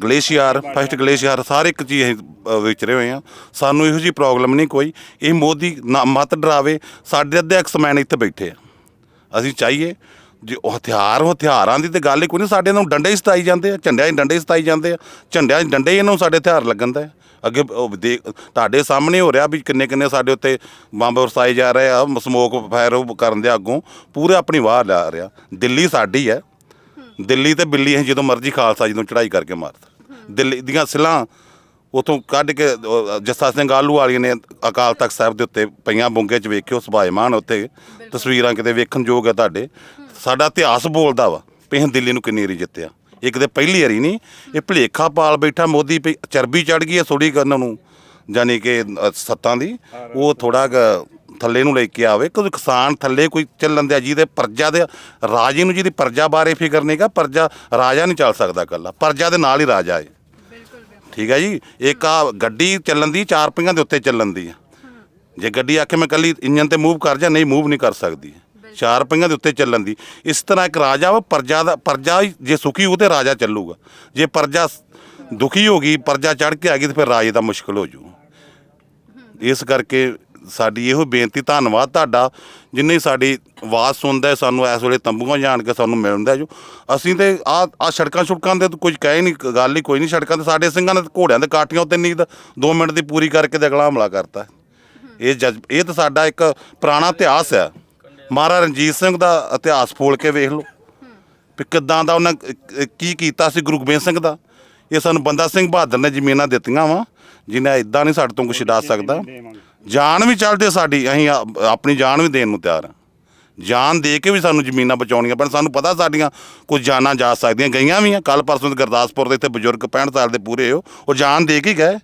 glacier first glacier ਸਾਰੇ ਇੱਕ ਚੀਜ਼ ਅਸੀਂ ਅ, ਰਹੇ ਹੋਏ ਆ ਸਾਨੂੰ ਇਹੋ ਜਿਹੀ ਪ੍ਰੋਬਲਮ ਨਹੀਂ ਕੋਈ। ਇਹ ਮੋਦੀ ਨਾ ਮਤ ਡਰਾਵੇ ਸਾਡੇ ਅਧਿਆਕਸ ਮੈਨ ਇੱਥੇ ਬੈਠੇ ਆ। ਅਸੀਂ ਚਾਹੀਏ ਜੇ ਉਹ ਹਥਿਆਰ ਉਹ ਹਥਿਆਰਾਂ ਦੀ ਤੇ ਗੱਲ ਹੀ ਕੋਈ ਨਹੀਂ ਸਾਡੇ ਨੂੰ ਡੰਡੇ ਹੀ ਸਤਾਈ ਜਾਂਦੇ ਆ ਝੰਡਿਆਂ 'ਚ ਡੰਡੇ ਹੀ ਸਤਾਈ ਜਾਂਦੇ ਆ। ਝੰਡਿਆਂ 'ਚ ਡੰਡੇ ਹੀ ਇਹਨਾਂ ਨੂੰ ਸਾਡੇ ਹਥਿਆਰ ਲੱਗਣ ਦਾ। ਅੱਗੇ ਉਹ ਦੇ ਤੁਹਾਡੇ ਸਾਹਮਣੇ ਹੋ ਰਿਹਾ ਵੀ ਕਿੰਨੇ ਕਿੰਨੇ ਸਾਡੇ ਉੱਤੇ ਬੰਬ ਵਰਸਾਏ ਜਾ ਰਹੇ ਆ ਸਮੋਕ ਫਾਇਰ ਉਹ ਕਰਨ ਦੇ ਅੱਗੋਂ ਪੂਰੇ ਆਪਣੀ ਵਾਹ ਲਾ ਰਿਹਾ। ਦਿੱਲੀ ਸਾਡੀ ਹੈ। ਦਿੱਲੀ ਤੇ ਬਿੱਲੀ ਅਸੀਂ ਜਦੋਂ ਮਰਜ਼ੀ ਖਾਲਸਾ ਜਦੋਂ ਚੜਾਈ ਕਰਕੇ ਮਾਰਦਾ ਦਿੱਲੀ ਦੀਆਂ ਸਿਲਾਂ ਉਥੋਂ ਕੱਢ ਕੇ ਜੱਸਾ ਸਿੰਘ ਆਲੂ ਵਾਲੀ ਨੇ ਅਕਾਲ ਤਖਤ ਸਾਹਿਬ ਦੇ ਉੱਤੇ ਪਈਆਂ ਬੁੰਗੇ 'ਚ ਵੇਖਿਓ ਸੁਭਾਇਮਾਨ ਉੱਤੇ ਤਸਵੀਰਾਂ ਕਿਤੇ ਵੇਖਣ ਯੋਗ ਹੈ ਤੁਹਾਡੇ। ਸਾਡਾ ਇਤਿਹਾਸ ਬੋਲਦਾ ਵਾ ਵੀ ਅਸੀਂ ਦਿੱਲੀ ਨੂੰ ਕਿੰਨੀ ਵਾਰੀ ਜਿੱਤਿਆ। ਇਹ ਕਿਤੇ ਪਹਿਲੀ ਵਾਰੀ ਨਹੀਂ ਇਹ ਭਲੇਖਾ ਪਾਲ ਬੈਠਾ ਮੋਦੀ ਵੀ ਚਰਬੀ ਚੜ ਗਈ ਹੈ ਥੋੜੀ ਉਹਨਾਂ ਨੂੰ ਯਾਨੀ ਕਿ ਅ, ਸੱਤਾਂ ਦੀ। ਉਹ ਥੋੜਾ ਥੱਲੇ ਨੂੰ ਲੈ ਕੇ ਆਵੇ ਕੋਈ ਕਿਸਾਨ ਥੱਲੇ ਕੋਈ ਚੱਲਣ ਦਿਆ, ਜਿਹਦੇ ਪਰਜਾ ਦੇ ਰਾਜੇ ਨੂੰ ਜਿਹਦੀ ਪਰਜਾ ਬਾਰੇ ਫਿਕਰ ਨਹੀਂਗਾ ਪਰਜਾ ਰਾਜਾ ਨਹੀਂ ਚੱਲ ਸਕਦਾ ਇਕੱਲਾ, ਪਰਜਾ ਦੇ ਨਾਲ ਹੀ ਰਾਜਾ ਹੈ। ਠੀਕ ਹੈ ਜੀ? ਇੱਕ ਆ ਗੱਡੀ ਚੱਲਣ ਦੀ, ਚਾਰ ਪਹੀਆਂ ਦੇ ਉੱਤੇ ਚੱਲਣ ਦੀ ਆ ਜੇ ਗੱਡੀ ਆਖੇ ਮੈਂ ਕੱਲੀ ਇੰਜਨ ਤੇ ਮੂਵ ਕਰ ਜਾ ਨਹੀਂ ਮੂਵ ਨਹੀਂ ਕਰ ਸਕਦੀ ਚਾਰ ਪਹੀਆਂ ਦੇ ਉੱਤੇ ਚੱਲਣ ਦੀ। ਇਸ ਤਰ੍ਹਾਂ ਇੱਕ ਰਾਜਾ ਵਾ, ਪਰਜਾ ਦਾ, ਪਰਜਾ ਹੀ ਜੇ ਸੁਖੀ ਹੋ ਤੇ ਰਾਜਾ ਚੱਲੂਗਾ। ਜੇ ਪਰਜਾ ਦੁਖੀ ਹੋ ਗਈ, ਪਰਜਾ ਚੜ ਕੇ ਆ ਗਈ ਤੇ ਫਿਰ ਰਾਜੇ ਦਾ ਮੁਸ਼ਕਲ ਹੋ ਜੂ। ਇਸ ਕਰਕੇ ਸਾਡੀ ਇਹੋ ਬੇਨਤੀ ਧੰਨਵਾਦ ਤੁਹਾਡਾ ਜਿੰਨੇ ਸਾਡੀ ਆਵਾਜ਼ ਸੁਣਦਾ ਹੈ, ਸਾਨੂੰ ਇਸ ਵੇਲੇ ਤੰਬੂਆਂ ਜਾਣ ਕੇ ਸਾਨੂੰ ਮਿਲਦਾ ਜੋ। ਅਸੀਂ ਤੇ ਆ ਆ ਸੜਕਾਂ ਛੁੜਕਾਂ ਦੇ ਤਾਂ ਕੁਝ ਕਹੇ ਨਹੀਂ ਗੱਲ ਹੀ ਕੋਈ ਨਹੀਂ ਸੜਕਾਂ ਤੇ ਸਾਡੇ ਸਿੰਘਾਂ ਨੇ ਘੋੜਿਆਂ ਦੇ ਕਾਟੀਆਂ ਉੱਤੇ ਨੀਂਦ 2 ਮਿੰਟ ਦੀ ਪੂਰੀ ਕਰਕੇ ਤੇ ਅਗਲਾ ਹਮਲਾ ਕਰਤਾ ਇਹ ਜਜ਼ ਇਹ ਤਾਂ ਸਾਡਾ ਇੱਕ ਪੁਰਾਣਾ ਇਤਿਹਾਸ ਹੈ। ਮਹਾਰਾਜਾ ਰਣਜੀਤ ਸਿੰਘ ਦਾ ਇਤਿਹਾਸ ਫੋਲ ਕੇ ਵੇਖ ਲਓ। ਵੀ ਕਿੱਦਾਂ ਦਾ ਉਹਨਾਂ ਕੀ ਕੀਤਾ ਸੀ ਗੁਰੂ ਗੋਬਿੰਦ ਸਿੰਘ ਦਾ। ਇਹ ਸਾਨੂੰ ਬੰਦਾ ਸਿੰਘ ਬਹਾਦਰ ਨੇ ਜ਼ਮੀਨਾਂ ਦਿੱਤੀਆਂ ਵਾ ਜਿਨੇ ਇਦਾਂ ਨਹੀਂ ਸਾਡੇ ਤੋਂ ਕੁਛ ਛਡਾ ਸਕਦਾ। ਜਾਨ ਵੀ ਚੱਲਦੇ ਸਾਡੀ ਅਸੀਂ ਆ- ਆਪਣੀ ਜਾਨ ਵੀ ਦੇਣ ਨੂੰ ਤਿਆਰ ਹਾਂ ਜਾਨ ਦੇ ਕੇ ਵੀ ਸਾਨੂੰ ਜ਼ਮੀਨਾਂ ਬਚਾਉਣੀਆਂ ਪੈਣ ਸਾਨੂੰ ਪਤਾ ਸਾਡੀਆਂ ਕੁਝ ਜਾਨਾਂ ਜਾ ਸਕਦੀਆਂ ਗਈਆਂ ਵੀ ਆ। ਕੱਲ ਪਰਸੋਂ ਦੇ ਗੁਰਦਾਸਪੁਰ ਦੇ ਇੱਥੇ ਬਜ਼ੁਰਗ 65 ਸਾਲ ਦੇ ਪੂਰੇ ਹੋ ਉਹ ਜਾਨ ਦੇ ਕੇ ਹੀ ਗਏ।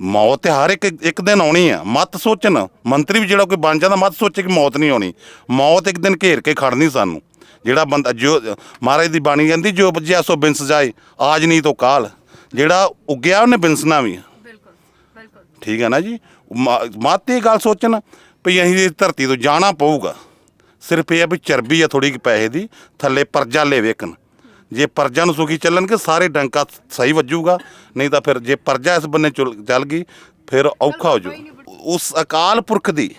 ਮੌਤ ਤੇ ਹਰ ਇੱਕ ਇੱਕ ਦਿਨ ਆਉਣੀ ਆ ਮਤ ਸੋਚਣ। ਮੰਤਰੀ ਵੀ ਜਿਹੜਾ ਕੋਈ ਬਣ ਜਾਂਦਾ ਮਤ ਸੋਚੇ ਕਿ ਮੌਤ ਨਹੀਂ ਆਉਣੀ। ਮੌਤ ਇੱਕ ਦਿਨ ਘੇਰ ਕੇ ਖੜਨੀ ਸਾਨੂੰ। ਜਿਹੜਾ ਬੰਦਾ ਜੋ ਮਹਾਰਾਜ ਦੀ ਬਾਣੀ ਕਹਿੰਦੀ ਜੋ ਬਜਿਆ ਸੋ ਬਿਨਸ ਜਾਏ ਆਜ ਨਹੀਂ ਤੋ ਕਾਲ। ਜਿਹੜਾ ਉੱਗਿਆ ਉਹਨੇ ਬਿਨਸਣਾ ਵੀ ਆ। ਬਿਲਕੁਲ ਬਿਲਕੁਲ। ਠੀਕ ਹੈ ਨਾ ਜੀ? ਮਤ ਇਹ ਗੱਲ ਸੋਚਣ ਵੀ ਅਸੀਂ ਇਸ ਧਰਤੀ ਤੋਂ ਜਾਣਾ ਪਊਗਾ। ਸਿਰਫ ਇਹ ਆ ਵੀ ਚਰਬੀ ਆ ਥੋੜੀ ਜਿਹੀ ਪੈਸੇ ਦੀ, ਥੱਲੇ ਪਰਜਾ ਲੈ ਵੇਖਣ। ਜੇ ਪਰਜਾ ਨੂੰ ਸੁਖੀ ਚੱਲਣਗੇ, ਸਾਰੇ ਡੰਕਾ ਸਹੀ ਵੱਜੂਗਾ, ਨਹੀਂ ਤਾਂ ਫਿਰ ਜੇ ਪਰਜਾ ਇਸ ਬੰਨੇ ਚੁਲ- ਚੱਲ ਗਈ, ਫਿਰ ਔਖਾ ਹੋ ਜੂ। ਉਸ ਅਕਾਲ ਪੁਰਖ ਦੀ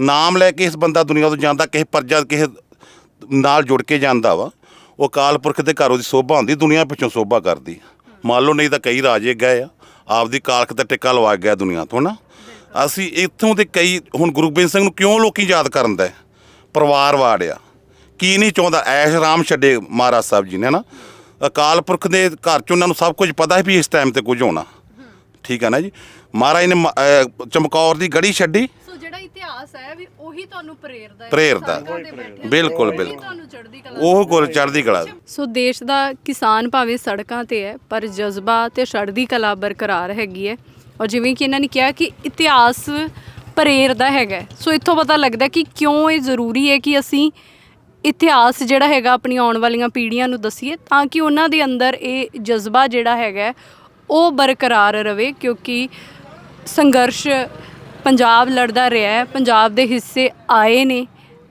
ਨਾਮ ਲੈ ਕੇ ਇਸ ਬੰਦਾ ਦੁਨੀਆ ਤੋਂ ਜਾਂਦਾ, ਕਿਸੇ ਪਰਜਾ, ਕਿਸੇ ਨਾਲ ਜੁੜ ਕੇ ਜਾਂਦਾ ਵਾ, ਉਹ ਅਕਾਲ ਪੁਰਖ ਦੇ ਘਰ ਉਹਦੀ ਸੋਭਾ ਹੁੰਦੀ, ਦੁਨੀਆ ਪਿੱਛੋਂ ਸੋਭਾ ਕਰਦੀ। ਮੰਨ ਲਓ ਨਹੀਂ ਤਾਂ ਕਈ ਰਾਜੇ ਗਏ ਆ, ਆਪਦੀ ਕਾਲਖ ਤੇ ਟਿੱਕਾ ਲਵਾ ਗਿਆ ਦੁਨੀਆ ਤੋਂ ਨਾ ਅਸੀਂ ਇੱਥੋਂ ਦੇ ਕਈ ਹੁਣ ਗੁਰੂ ਗੋਬਿੰਦ ਸਿੰਘ ਨੂੰ ਕਿਉਂ ਲੋਕੀ ਯਾਦ ਕਰਨ ਦਾ ਪਰਿਵਾਰ ਵਾੜਿਆ। ਕੀ ਨਹੀਂ ਚਾਹੁੰਦਾ? ਐਸ਼ ਰਾਮ ਛੱਡੇ ਮਹਾਰਾਜ ਸਾਹਿਬ ਜੀ ਨੇ ਨਾ। ਅਕਾਲ ਪੁਰਖ ਦੇ ਘਰ ਚ ਉਹਨਾਂ ਨੂੰ ਸਭ ਕੁਝ ਪਤਾ ਹੈ ਵੀ ਇਸ ਟਾਈਮ ਤੇ ਕੁਝ ਹੋਣਾ। ਠੀਕ ਹੈ ਨਾ ਜੀ? ਮਹਾਰਾਜ ਨੇ ਮ- ਅਹ ਚਮਕੌਰ ਦੀ ਗੜੀ ਛੱਡੀ। ਸੋ ਜਿਹੜਾ ਇਤਿਹਾਸ ਹੈ ਵੀ ਉਹੀ ਤੁਹਾਨੂੰ ਪ੍ਰੇਰਦਾ ਹੈ। ਪ੍ਰੇਰਦਾ। ਬੈਠੇ ਬਿਲਕੁਲ, ਉਹੀ ਬਿਲਕੁਲ। ਤੁਹਾਨੂੰ ਚੜ੍ਹਦੀ ਕਲਾ ਉਹ ਗੁਰ ਚੜ੍ਹਦੀ ਕਲਾ ਸੋ ਦੇਸ਼ ਦਾ ਕਿਸਾਨ ਭਾਵੇਂ ਸੜਕਾਂ ਤੇ ਹੈ ਪਰ ਜਜ਼ਬਾ ਤੇ ਚੜ੍ਹਦੀ ਕਲਾ ਬਰਕਰਾਰ ਹੈਗੀ ਹੈ। ਔਰ ਜਿਵੇਂ ਕਿ ਇਹਨਾਂ ਨੇ ਕਿਹਾ ਕਿ ਇਤਿਹਾਸ ਪ੍ਰੇਰਦਾ ਹੈਗਾ ਹੈ। ਸੋ ਇੱਥੋਂ ਪਤਾ ਲੱਗਦਾ ਕਿ ਕਿਉਂ ਇਹ ਜ਼ਰੂਰੀ ਹੈ ਕਿ ਅਸੀਂ ਇਤਿਹਾਸ ਜਿਹੜਾ ਹੈਗਾ ਆਪਣੀ ਆਉਣ ਵਾਲੀਆਂ ਪੀੜ੍ਹੀਆਂ ਨੂੰ ਦਸੀਏ ਤਾਂ ਕਿ ਉਹਨਾਂ ਦੇ ਅੰਦਰ ਇਹ ਜਜ਼ਬਾ ਜਿਹੜਾ ਹੈਗਾ ਹੈ, ਉਹ ਬਰਕਰਾਰ ਰਵੇ ਕਿਉਂਕਿ ਸੰਘਰਸ਼ ਪੰਜਾਬ ਲੜਦਾ ਰਿਹਾ ਹੈ ਪੰਜਾਬ ਦੇ ਹਿੱਸੇ ਆਏ ਨੇ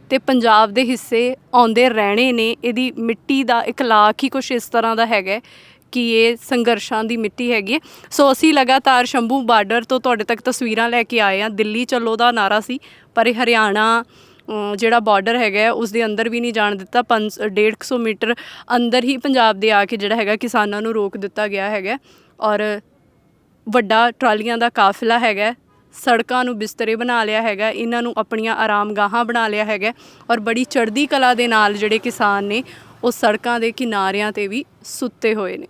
ਤੇ ਪੰਜਾਬ ਦੇ ਹਿੱਸੇ ਆਉਂਦੇ ਰਹਿਣੇ ਨੇ ਇਹਦੀ ਮਿੱਟੀ ਦਾ ਇਖਲਾਕ ਹੀ ਕੁਛ ਇਸ ਤਰ੍ਹਾਂ ਦਾ ਹੈਗਾ ਹੈ ਕਿ ਇਹ ਸੰਘਰਸ਼ਾਂ ਦੀ ਮਿੱਟੀ ਹੈਗੀ ਹੈ। ਸੋ ਅਸੀਂ ਲਗਾਤਾਰ ਸ਼ੰਭੂ ਬਾਰਡਰ ਤੋਂ ਤੁਹਾਡੇ ਤੱਕ ਤਸਵੀਰਾਂ ਲੈ ਕੇ ਆਏ ਆ ਦਿੱਲੀ ਚੱਲੋ ਦਾ ਨਾਰਾ ਸੀ, ਪਰ ਇਹ ਹਰਿਆਣਾ ਜਿਹੜਾ ਬਾਰਡਰ ਹੈਗਾ ਉਸ ਦੇ ਅੰਦਰ ਵੀ ਨਹੀਂ ਜਾਣ ਦਿੱਤਾ। 150 ਮੀਟਰ ਅੰਦਰ ਹੀ ਪੰਜਾਬ ਦੇ ਆ ਕੇ ਜਿਹੜਾ ਹੈਗਾ ਕਿਸਾਨਾਂ ਨੂੰ ਰੋਕ ਦਿੱਤਾ ਗਿਆ ਹੈਗਾ ਔਰ ਵੱਡਾ ਟਰਾਲੀਆਂ ਦਾ ਕਾਫਲਾ ਹੈਗਾ ਸੜਕਾਂ ਨੂੰ ਬਿਸਤਰੇ ਬਣਾ ਲਿਆ ਹੈਗਾ ਇਹਨਾਂ ਨੂੰ ਆਪਣੀਆਂ ਆਰਾਮਗਾਹਾਂ ਬਣਾ ਲਿਆ ਹੈਗਾ ਔਰ ਬੜੀ ਚੜ੍ਹਦੀ ਕਲਾ ਦੇ ਨਾਲ ਜਿਹੜੇ ਕਿਸਾਨ ਨੇ, ਉਹ ਸੜਕਾਂ ਦੇ ਕਿਨਾਰਿਆਂ ਤੇ ਵੀ ਸੁੱਤੇ ਹੋਏ ਨੇ।